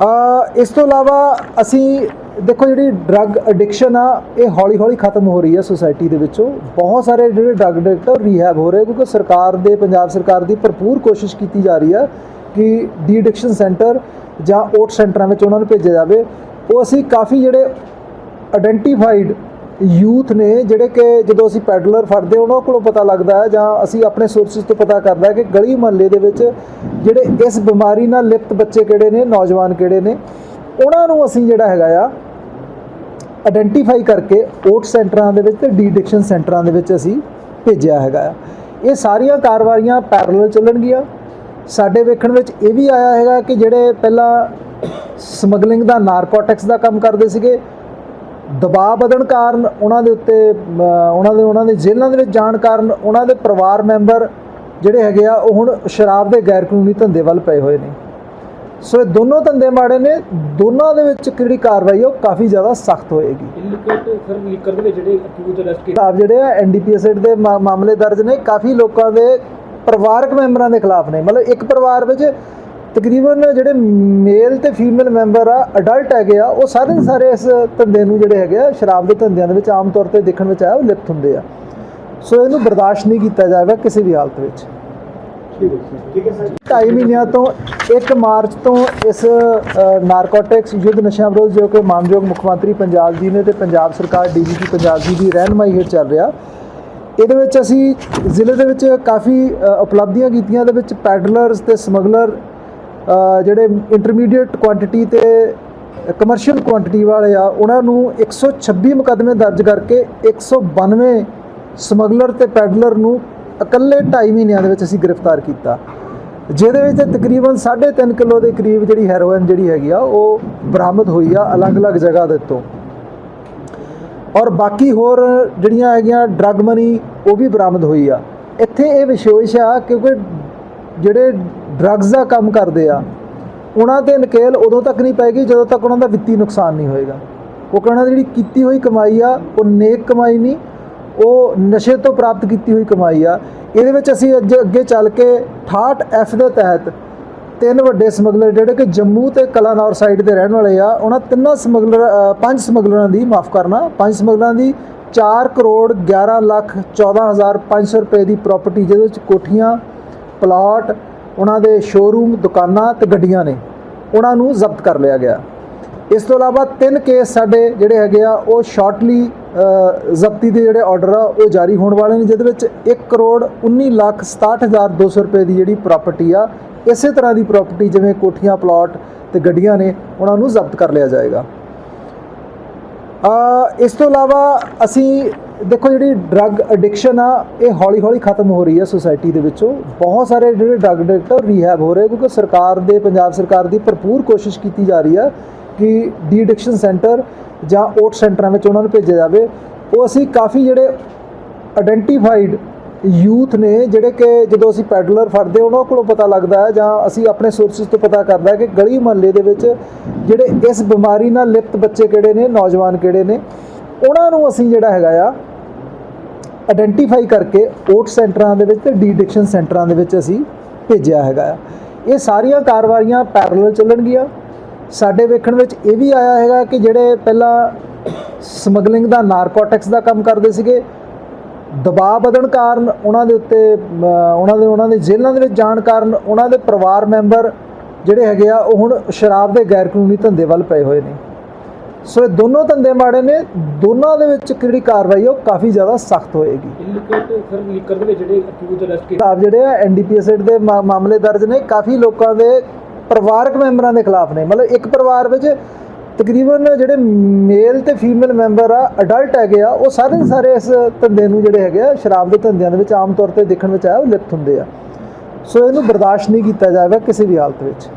ਅ ਇਸ ਤੋਂ ਇਲਾਵਾ ਅਸੀਂ ਦੇਖੋ ਜਿਹੜੀ ਡਰੱਗ ਐਡਿਕਸ਼ਨ ਆ, ਇਹ ਹੌਲੀ ਹੌਲੀ ਖਤਮ ਹੋ ਰਹੀ ਹੈ ਸੁਸਾਇਟੀ ਦੇ ਵਿੱਚੋਂ। ਬਹੁਤ ਸਾਰੇ ਜਿਹੜੇ ਡਰੱਗ ਐਡਿਕਟ ਆ ਰੀਹੈਬ ਹੋ ਰਹੇ ਕਿਉਂਕਿ ਸਰਕਾਰ ਦੇ, ਪੰਜਾਬ ਸਰਕਾਰ ਦੀ ਭਰਪੂਰ ਕੋਸ਼ਿਸ਼ ਕੀਤੀ ਜਾ ਰਹੀ ਆ ਕਿ ਡੀ ਐਡਿਕਸ਼ਨ ਸੈਂਟਰ ਜਾਂ ਓਟ ਸੈਂਟਰਾਂ ਵਿੱਚ ਉਹਨਾਂ ਨੂੰ ਭੇਜਿਆ ਜਾਵੇ। ਉਹ ਅਸੀਂ ਕਾਫੀ ਜਿਹੜੇ ਆਇਡੈਂਟੀਫਾਈਡ ਯੂਥ ਨੇ ਜਿਹੜੇ ਕਿ ਜਦੋਂ ਅਸੀਂ ਪੈਡਲਰ ਫੜਦੇ ਉਹਨਾਂ ਕੋਲੋਂ ਪਤਾ ਲੱਗਦਾ ਹੈ ਜਾਂ ਅਸੀਂ ਆਪਣੇ ਸੋਰਸਿਸ ਤੋਂ ਪਤਾ ਕਰਦਾ ਕਿ ਗਲੀ ਮੁਹੱਲੇ ਦੇ ਵਿੱਚ ਜਿਹੜੇ ਇਸ ਬਿਮਾਰੀ ਨਾਲ ਲਿਪਤ ਬੱਚੇ ਕਿਹੜੇ ਨੇ, ਨੌਜਵਾਨ ਕਿਹੜੇ ਨੇ, ਉਹਨਾਂ ਨੂੰ ਅਸੀਂ ਜਿਹੜਾ ਹੈਗਾ ਆ ਆਇਡੈਂਟੀਫਾਈ ਕਰਕੇ ਓਟ ਸੈਂਟਰਾਂ ਦੇ ਵਿੱਚ ਤੇ ਡੀਡਿਕਸ਼ਨ ਸੈਂਟਰਾਂ ਦੇ ਵਿੱਚ ਅਸੀਂ ਭੇਜਿਆ ਹੈਗਾ ਆ। ਇਹ ਸਾਰੀਆਂ ਕਾਰਵਾਈਆਂ ਪੈਰਲਲ ਚੱਲਣਗੀਆਂ। ਸਾਡੇ ਵੇਖਣ ਵਿੱਚ ਇਹ ਵੀ ਆਇਆ ਹੈਗਾ ਕਿ ਜਿਹੜੇ ਪਹਿਲਾਂ ਸਮਗਲਿੰਗ ਦਾ ਨਾਰਕੋਟਿਕਸ ਦਾ ਕੰਮ ਕਰਦੇ ਸੀਗੇ ਦਬਾਅ ਵਧਣ ਕਾਰਨ ਉਹਨਾਂ ਦੇ ਉੱਤੇ ਉਹਨਾਂ ਦੇ ਉਹਨਾਂ ਦੇ ਜੇਲ੍ਹਾਂ ਦੇ ਵਿੱਚ ਜਾਣ ਕਾਰਨ ਉਹਨਾਂ ਦੇ ਪਰਿਵਾਰ ਮੈਂਬਰ ਜਿਹੜੇ ਹੈਗੇ ਆ ਉਹ ਹੁਣ ਸ਼ਰਾਬ ਦੇ ਗੈਰ ਕਾਨੂੰਨੀ ਧੰਦੇ ਵੱਲ ਪਏ ਹੋਏ ਨੇ। ਸੋ ਇਹ ਦੋਨੋਂ ਧੰਦੇ ਮਾੜੇ ਨੇ ਦੋਨਾਂ ਦੇ ਵਿੱਚ ਜਿਹੜੀ ਕਾਰਵਾਈ ਉਹ ਕਾਫੀ ਜ਼ਿਆਦਾ ਸਖਤ ਹੋਏਗੀ। ਲੀਕਰ ਦੇ ਜਿਹੜੇ ਅਕਿਊਜ਼ ਅਰੈਸਟ ਕੀਤੇ। ਖਿਲਾਫ ਜਿਹੜੇ ਆ ਐਨਡੀਪੀਐਸ ਦੇ ਮਾਮਲੇ ਦਰਜ ਨੇ ਕਾਫੀ ਲੋਕਾਂ ਦੇ ਪਰਿਵਾਰਕ ਮੈਂਬਰਾਂ ਦੇ ਖਿਲਾਫ ਨੇ। ਮਤਲਬ ਇੱਕ ਪਰਿਵਾਰ ਵਿੱਚ ਤਕਰੀਬਨ ਜਿਹੜੇ ਮੇਲ ਤੇ ਫੀਮੇਲ ਮੈਂਬਰ ਆ ਅਡਲਟ ਹੈਗੇ ਆ ਉਹ ਸਾਰੇ ਦੇ ਸਾਰੇ ਇਸ ਧੰਦੇ ਨੂੰ ਜਿਹੜੇ ਹੈਗੇ ਆ ਸ਼ਰਾਬ ਦੇ ਧੰਦਿਆਂ ਦੇ ਵਿੱਚ ਆਮ ਤੌਰ ਤੇ ਦੇਖਣ ਵਿੱਚ ਆਇਆ ਉਹ ਲਿਪਤ ਹੁੰਦੇ ਆ। ਸੋ ਇਹਨੂੰ ਬਰਦਾਸ਼ਤ ਨਹੀਂ ਕੀਤਾ ਜਾਏਗਾ ਕਿਸੇ ਵੀ ਹਾਲਤ ਵਿੱਚ। ਠੀਕ ਹੈ ਸਰ ਠੀਕ ਹੈ ਸਰ ਢਾਈ ਮਹੀਨਿਆਂ ਤੋਂ 1 ਮਾਰਚ ਤੋਂ ਇਸ ਨਾਰਕੋਟਿਕਸ ਯੁੱਧ ਨਸ਼ਾ ਵਿਰੋਧ ਜੋ ਕਿ ਮਾਨਯੋਗ ਮੁੱਖ ਮੰਤਰੀ ਪੰਜਾਬ ਜੀ ਨੇ ਤੇ ਪੰਜਾਬ ਸਰਕਾਰ ਡੀਜੀਪੀ ਪੰਜਾਬ ਜੀ ਦੀ ਰਹਿਨਮਾਈ ਹੇਠ ਚੱਲ ਰਿਹਾ ਇਹਦੇ ਵਿੱਚ ਅਸੀਂ ਜ਼ਿਲ੍ਹੇ ਦੇ ਵਿੱਚ ਕਾਫੀ ਉਪਲਬਧੀਆਂ ਕੀਤੀਆਂ ਇਹਦੇ ਵਿੱਚ ਪੈਡਲਰਸ ਤੇ ਸਮਗਲਰ ਜਿਹੜੇ ਇੰਟਰਮੀਡੀਏਟ ਕੁਆਂਟੀਟੀ ਤੇ ਕਮਰਸ਼ੀਅਲ ਕੁਆਂਟੀਟੀ ਵਾਲੇ ਆ, ਉਹਨਾਂ ਨੂੰ 126 ਮੁਕੱਦਮੇ ਦਰਜ ਕਰਕੇ 192 ਸਮਗਲਰ ਤੇ ਪੈਡਲਰ ਨੂੰ ਇਕੱਲੇ 2.5 ਮਹੀਨਿਆਂ ਦੇ ਵਿੱਚ ਅਸੀਂ ਗ੍ਰਿਫਤਾਰ ਕੀਤਾ। ਜਿਹਦੇ ਵਿੱਚ ਤਕਰੀਬਨ 3.5 ਕਿਲੋ ਦੇ ਕਰੀਬ ਜਿਹੜੀ ਹੈਰੋਇਨ ਜਿਹੜੀ ਹੈਗੀ ਆ, ਉਹ ਬਰਾਮਦ ਹੋਈ ਆ ਅਲੱਗ-ਅਲੱਗ ਜਗ੍ਹਾ ਦੇ ਤੋਂ ਔਰ ਬਾਕੀ ਹੋਰ ਜਿਹੜੀਆਂ ਹੈਗੀਆਂ ਡਰੱਗ ਮਨੀ ਉਹ ਵੀ ਬਰਾਮਦ ਹੋਈ ਆ। ਇੱਥੇ ਇਹ ਵਿਸ਼ੇਸ਼ ਆ ਕਿਉਂਕਿ ਜਿਹੜੇ ਡਰੱਗਸ ਦਾ ਕੰਮ ਕਰਦੇ ਆ, ਉਹਨਾਂ ਤੇ ਨਕੇਲ ਉਦੋਂ ਤੱਕ ਨਹੀਂ ਪਏਗੀ ਜਦੋਂ ਤੱਕ ਉਹਨਾਂ ਦਾ ਵਿੱਤੀ ਨੁਕਸਾਨ ਨਹੀਂ ਹੋਏਗਾ। ਉਹ ਕਹਿੰਦਾ ਜਿਹੜੀ ਕੀਤੀ ਹੋਈ ਕਮਾਈ ਆ, ਉਹ ਨੇਕ ਕਮਾਈ ਨਹੀਂ, ਉਹ ਨਸ਼ੇ ਤੋਂ ਪ੍ਰਾਪਤ ਕੀਤੀ ਹੋਈ ਕਮਾਈ ਆ। ਇਹਦੇ ਵਿੱਚ ਅਸੀਂ ਅੱਜ ਅੱਗੇ ਚੱਲ ਕੇ 68 ਐਫ ਦੇ ਤਹਿਤ ਤਿੰਨ ਵੱਡੇ ਸਮਗਲਰ ਜਿਹੜੇ ਕਿ ਜੰਮੂ ਤੇ ਕਲਾਨੌਰ ਸਾਈਡ ਦੇ ਰਹਿਣ ਵਾਲੇ ਆ, ਉਹਨਾਂ ਤਿੰਨਾਂ ਸਮਗਲਰ ਪੰਜ ਸਮਗਲਰਾਂ ਦੀ ਮਾਫ ਕਰਨਾ, ਪੰਜ ਸਮਗਲਰਾਂ ਦੀ 4 ਕਰੋੜ 11 ਲੱਖ 14500 ਰੁਪਏ ਦੀ ਪ੍ਰਾਪਰਟੀ ਜਿਹਦੇ ਵਿੱਚ ਕੋਠੀਆਂ ਪਲਾਟ, ਉਹਨਾਂ ਦੇ ਸ਼ੋਰੂਮ ਦੁਕਾਨਾਂ ਤੇ ਗੱਡੀਆਂ ਨੇ। ਉਹਨਾਂ ਨੂੰ ਜ਼ਬਤ ਕਰ ਲਿਆ ਗਿਆ। ਇਸ ਤੋਂ ਇਲਾਵਾ ਤਿੰਨ ਕੇਸ ਸਾਡੇ ਜਿਹੜੇ ਹੈਗੇ ਆ, ਉਹ ਸ਼ਾਰਟਲੀ ਜ਼ਬਤੀ ਦੇ ਜਿਹੜੇ ਆਰਡਰ ਆ, ਉਹ ਜਾਰੀ ਹੋਣ ਵਾਲੇ ਨੇ, ਜਿਹਦੇ ਵਿੱਚ 1 ਕਰੋੜ 19 ਲੱਖ 67200 ਰੁਪਏ ਦੀ ਜਿਹੜੀ ਪ੍ਰਾਪਰਟੀ ਆ, ਇਸੇ ਤਰ੍ਹਾਂ ਦੀ ਪ੍ਰਾਪਰਟੀ ਜਿਵੇਂ ਕੋਠੀਆਂ, ਪਲਾਟ ਤੇ ਗੱਡੀਆਂ ਨੇ, ਉਹਨਾਂ ਨੂੰ ਜ਼ਬਤ ਕਰ ਲਿਆ ਜਾਏਗਾ। ਇਸ ਤੋਂ ਇਲਾਵਾ ਅਸੀਂ ਦੇਖੋ ਜਿਹੜੀ ਡਰੱਗ ਐਡਿਕਸ਼ਨ ਆ, ਇਹ ਹੌਲੀ ਹੌਲੀ ਖਤਮ ਹੋ ਰਹੀ ਹੈ ਸੁਸਾਇਟੀ ਦੇ ਵਿੱਚੋਂ। ਬਹੁਤ ਸਾਰੇ ਜਿਹੜੇ ਡਰੱਗ ਐਡਿਕਟ ਆ ਰੀਹੈਬ ਹੋ ਰਹੇ ਕਿਉਂਕਿ ਸਰਕਾਰ ਦੇ, ਪੰਜਾਬ ਸਰਕਾਰ ਦੀ ਭਰਪੂਰ ਕੋਸ਼ਿਸ਼ ਕੀਤੀ ਜਾ ਰਹੀ ਹੈ ਕਿ ਡੀ ਐਡਿਕਸ਼ਨ ਸੈਂਟਰ ਜਾਂ ਓਟ ਸੈਂਟਰਾਂ ਵਿੱਚ ਉਹਨਾਂ ਨੂੰ ਭੇਜਿਆ ਜਾਵੇ। ਉਹ ਅਸੀਂ ਕਾਫੀ ਜਿਹੜੇ ਆਇਡੈਂਟੀਫਾਈਡ ਯੂਥ ਨੇ, ਜਿਹੜੇ ਕਿ ਜਦੋਂ ਅਸੀਂ ਪੈਡਲਰ ਫੜਦੇ, ਉਹਨਾਂ ਕੋਲੋਂ ਪਤਾ ਲੱਗਦਾ ਹੈ ਜਾਂ ਅਸੀਂ ਆਪਣੇ ਸੋਰਸਿਸ ਤੋਂ ਪਤਾ ਕਰਦਾ ਹੈ ਕਿ ਗਲੀ ਮੁਹੱਲੇ ਦੇ ਵਿੱਚ ਜਿਹੜੇ ਇਸ ਬਿਮਾਰੀ ਨਾਲ ਲਿਪਤ ਬੱਚੇ ਕਿਹੜੇ ਨੇ, ਨੌਜਵਾਨ ਕਿਹੜੇ ਨੇ। ਉਹਨਾਂ ਨੂੰ ਅਸੀਂ ਜਿਹੜਾ ਹੈਗਾ ਆ ਆਇਡੈਂਟੀਫਾਈ ਕਰਕੇ ਓਟ ਸੈਂਟਰਾਂ ਦੇ ਵਿੱਚ ਤੇ ਡੀਡਿਕਸ਼ਨ ਸੈਂਟਰਾਂ ਦੇ ਵਿੱਚ ਅਸੀਂ ਭੇਜਿਆ ਹੈਗਾ ਆ। ਇਹ ਸਾਰੀਆਂ ਕਾਰਵਾਈਆਂ ਪੈਰਲਲ ਚੱਲਣਗੀਆਂ। ਸਾਡੇ ਵੇਖਣ ਵਿੱਚ ਇਹ ਵੀ ਆਇਆ ਹੈਗਾ ਕਿ ਜਿਹੜੇ ਪਹਿਲਾਂ ਸਮਗਲਿੰਗ ਦਾ ਨਾਰਕੋਟਿਕਸ ਦਾ ਕੰਮ ਕਰਦੇ ਸੀਗੇ, ਦਬਾਅ ਵਧਣ ਕਾਰਨ ਉਹਨਾਂ ਦੇ ਉੱਤੇ ਉਹਨਾਂ ਦੇ ਉਹਨਾਂ ਦੇ ਜੇਲ੍ਹਾਂ ਦੇ ਵਿੱਚ ਜਾਣ ਕਾਰਨ ਉਹਨਾਂ ਦੇ ਪਰਿਵਾਰ ਮੈਂਬਰ ਜਿਹੜੇ ਹੈਗੇ ਆ, ਉਹ ਹੁਣ ਸ਼ਰਾਬ ਦੇ ਗੈਰ ਕਾਨੂੰਨੀ ਧੰਦੇ ਵੱਲ ਪਏ ਹੋਏ ਨੇ। ਸੋ ਇਹ ਦੋਨੋਂ ਧੰਦੇ ਮਾੜੇ ਨੇ ਦੋਨਾਂ ਦੇ ਵਿੱਚ ਜਿਹੜੀ ਕਾਰਵਾਈ ਉਹ ਕਾਫੀ ਜ਼ਿਆਦਾ ਸਖਤ ਹੋਏਗੀ। ਇਲੀਕੇਟ ਫਿਰ ਲੀਕਰ ਦੇ ਵਿੱਚ ਜਿਹੜੇ ਅਕਿਊਜ਼ ਅਰੈਸਟ ਕੀਤੇ ਖਿਲਾਫ ਜਿਹੜੇ ਆ ਐਨਡੀਪੀਐਸ ਦੇ ਮਾਮਲੇ ਦਰਜ ਨੇ ਕਾਫੀ ਲੋਕਾਂ ਦੇ ਪਰਿਵਾਰਕ ਮੈਂਬਰਾਂ ਦੇ ਖਿਲਾਫ ਨੇ। ਮਤਲਬ ਇੱਕ ਪਰਿਵਾਰ ਵਿੱਚ ਤਕਰੀਬਨ ਜਿਹੜੇ ਮੇਲ ਤੇ ਫੀਮੇਲ ਮੈਂਬਰ ਆ ਅਡਲਟ ਹੈਗੇ ਆ ਉਹ ਸਾਰੇ ਦੇ ਸਾਰੇ ਇਸ ਧੰਦੇ ਨੂੰ ਜਿਹੜੇ ਹੈਗੇ ਆ ਸ਼ਰਾਬ ਦੇ ਧੰਦਿਆਂ ਦੇ ਵਿੱਚ ਆਮ ਤੌਰ ਤੇ ਦੇਖਣ ਵਿੱਚ ਆਇਆ ਉਹ ਲਿਪਤ ਹੁੰਦੇ ਆ। ਸੋ ਇਹਨੂੰ ਬਰਦਾਸ਼ਤ ਨਹੀਂ ਕੀਤਾ ਜਾਏਗਾ ਕਿਸੇ ਵੀ ਹਾਲਤ ਵਿੱਚ।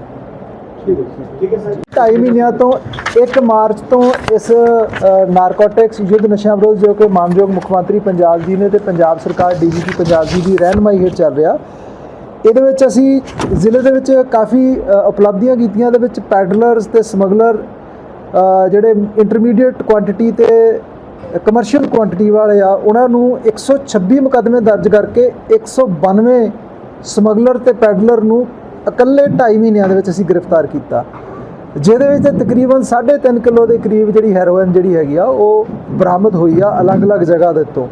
ਢਾਈ ਮਹੀਨਿਆਂ ਤੋਂ 1 ਮਾਰਚ ਤੋਂ ਇਸ ਨਾਰਕੋਟਿਕਸ ਯੁੱਧ ਨਸ਼ਾ ਵਿਰੋਧ ਜੋ ਕਿ ਮਾਨਯੋਗ ਮੁੱਖ ਮੰਤਰੀ ਪੰਜਾਬ ਜੀ ਨੇ ਤੇ ਪੰਜਾਬ ਸਰਕਾਰ ਡੀਜੀਪੀ ਪੰਜਾਬ ਜੀ ਦੀ ਰਹਿਨਮਾਈ ਹੇਠ ਚੱਲ ਰਿਹਾ। ਇਹਦੇ ਵਿੱਚ ਅਸੀਂ ਜ਼ਿਲ੍ਹੇ ਦੇ ਵਿੱਚ ਕਾਫੀ ਉਪਲਬਧੀਆਂ ਕੀਤੀਆਂ, ਇਹਦੇ ਵਿੱਚ ਪੈਡਲਰਸ ਤੇ ਸਮਗਲਰ ਜਿਹੜੇ ਇੰਟਰਮੀਡੀਏਟ ਕੁਆਂਟੀਟੀ ਤੇ ਕਮਰਸ਼ੀਅਲ ਕੁਆਂਟੀਟੀ ਵਾਲੇ ਆ, ਉਹਨਾਂ ਨੂੰ 126 ਮੁਕੱਦਮੇ ਦਰਜ ਕਰਕੇ 192 ਸਮਗਲਰ ਤੇ ਪੈਡਲਰ ਨੂੰ ਇਕੱਲੇ 2.5 ਮਹੀਨਿਆਂ ਦੇ ਵਿੱਚ ਅਸੀਂ ਗ੍ਰਿਫਤਾਰ ਕੀਤਾ। ਜਿਹਦੇ ਵਿੱਚ ਤਕਰੀਬਨ 3.5 ਕਿਲੋ ਦੇ ਕਰੀਬ ਜਿਹੜੀ ਹੈਰੋਇਨ ਜਿਹੜੀ ਹੈਗੀ ਆ, ਉਹ ਬਰਾਮਦ ਹੋਈ ਆ ਅਲੱਗ-ਅਲੱਗ ਜਗ੍ਹਾ ਦੇ ਤੋਂ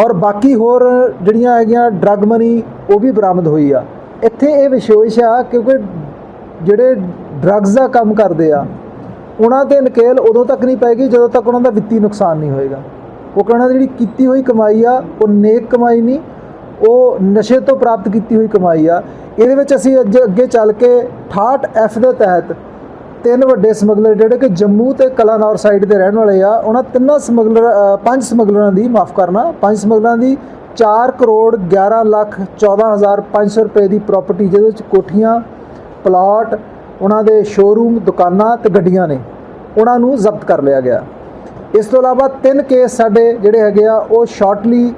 ਔਰ ਬਾਕੀ ਹੋਰ ਜਿਹੜੀਆਂ ਹੈਗੀਆਂ ਡਰੱਗ ਮਨੀ, ਉਹ ਵੀ ਬਰਾਮਦ ਹੋਈ ਆ। ਇੱਥੇ ਇਹ ਵਿਸ਼ੇਸ਼ ਆ ਕਿਉਂਕਿ ਜਿਹੜੇ ਡਰੱਗਸ ਦਾ ਕੰਮ ਕਰਦੇ ਆ, ਉਹਨਾਂ ਤੇ ਨਕੇਲ ਉਦੋਂ ਤੱਕ ਨਹੀਂ ਪਏਗੀ ਜਦੋਂ ਤੱਕ ਉਹਨਾਂ ਦਾ ਵਿੱਤੀ ਨੁਕਸਾਨ ਨਹੀਂ ਹੋਏਗਾ। ਉਹ ਕਹਿੰਦਾ ਜਿਹੜੀ ਕੀਤੀ ਹੋਈ ਕਮਾਈ ਆ, ਉਹ ਨੇਕ ਕਮਾਈ ਨਹੀਂ ਉਹ ਨਸ਼ੇ ਤੋਂ ਪ੍ਰਾਪਤ ਕੀਤੀ ਹੋਈ ਕਮਾਈ ਆ। ਇਹਦੇ ਵਿੱਚ ਅਸੀਂ ਅੱਜ ਅੱਗੇ ਚੱਲ ਕੇ 68 ਐਫ ਦੇ ਤਹਿਤ ਤਿੰਨ ਵੱਡੇ ਸਮਗਲਰ ਜਿਹੜੇ ਕਿ ਜੰਮੂ ਤੇ ਕਲਾਨੌਰ ਸਾਈਡ ਦੇ ਰਹਿਣ ਵਾਲੇ ਆ, ਉਹਨਾਂ ਤਿੰਨਾਂ ਸਮਗਲਰ ਪੰਜ ਸਮਗਲਰਾਂ ਦੀ ਮਾਫ ਕਰਨਾ। ਪੰਜ ਸਮਗਲਰਾਂ ਦੀ 4 ਕਰੋੜ 11 ਲੱਖ 14500 ਰੁਪਏ ਦੀ ਪ੍ਰਾਪਰਟੀ ਜਿਹਦੇ ਵਿੱਚ ਕੋਠੀਆਂ ਪਲਾਟ ਉਹਨਾਂ ਦੇ ਸ਼ੋਰੂਮ ਦੁਕਾਨਾਂ ਤੇ ਗੱਡੀਆਂ ਨੇ। ਉਹਨਾਂ ਨੂੰ ਜ਼ਬਤ ਕਰ ਲਿਆ ਗਿਆ। ਇਸ ਤੋਂ ਇਲਾਵਾ ਤਿੰਨ ਕੇਸ ਸਾਡੇ ਜਿਹੜੇ ਹੈਗੇ ਆ, ਉਹ ਸ਼ਾਰਟਲੀ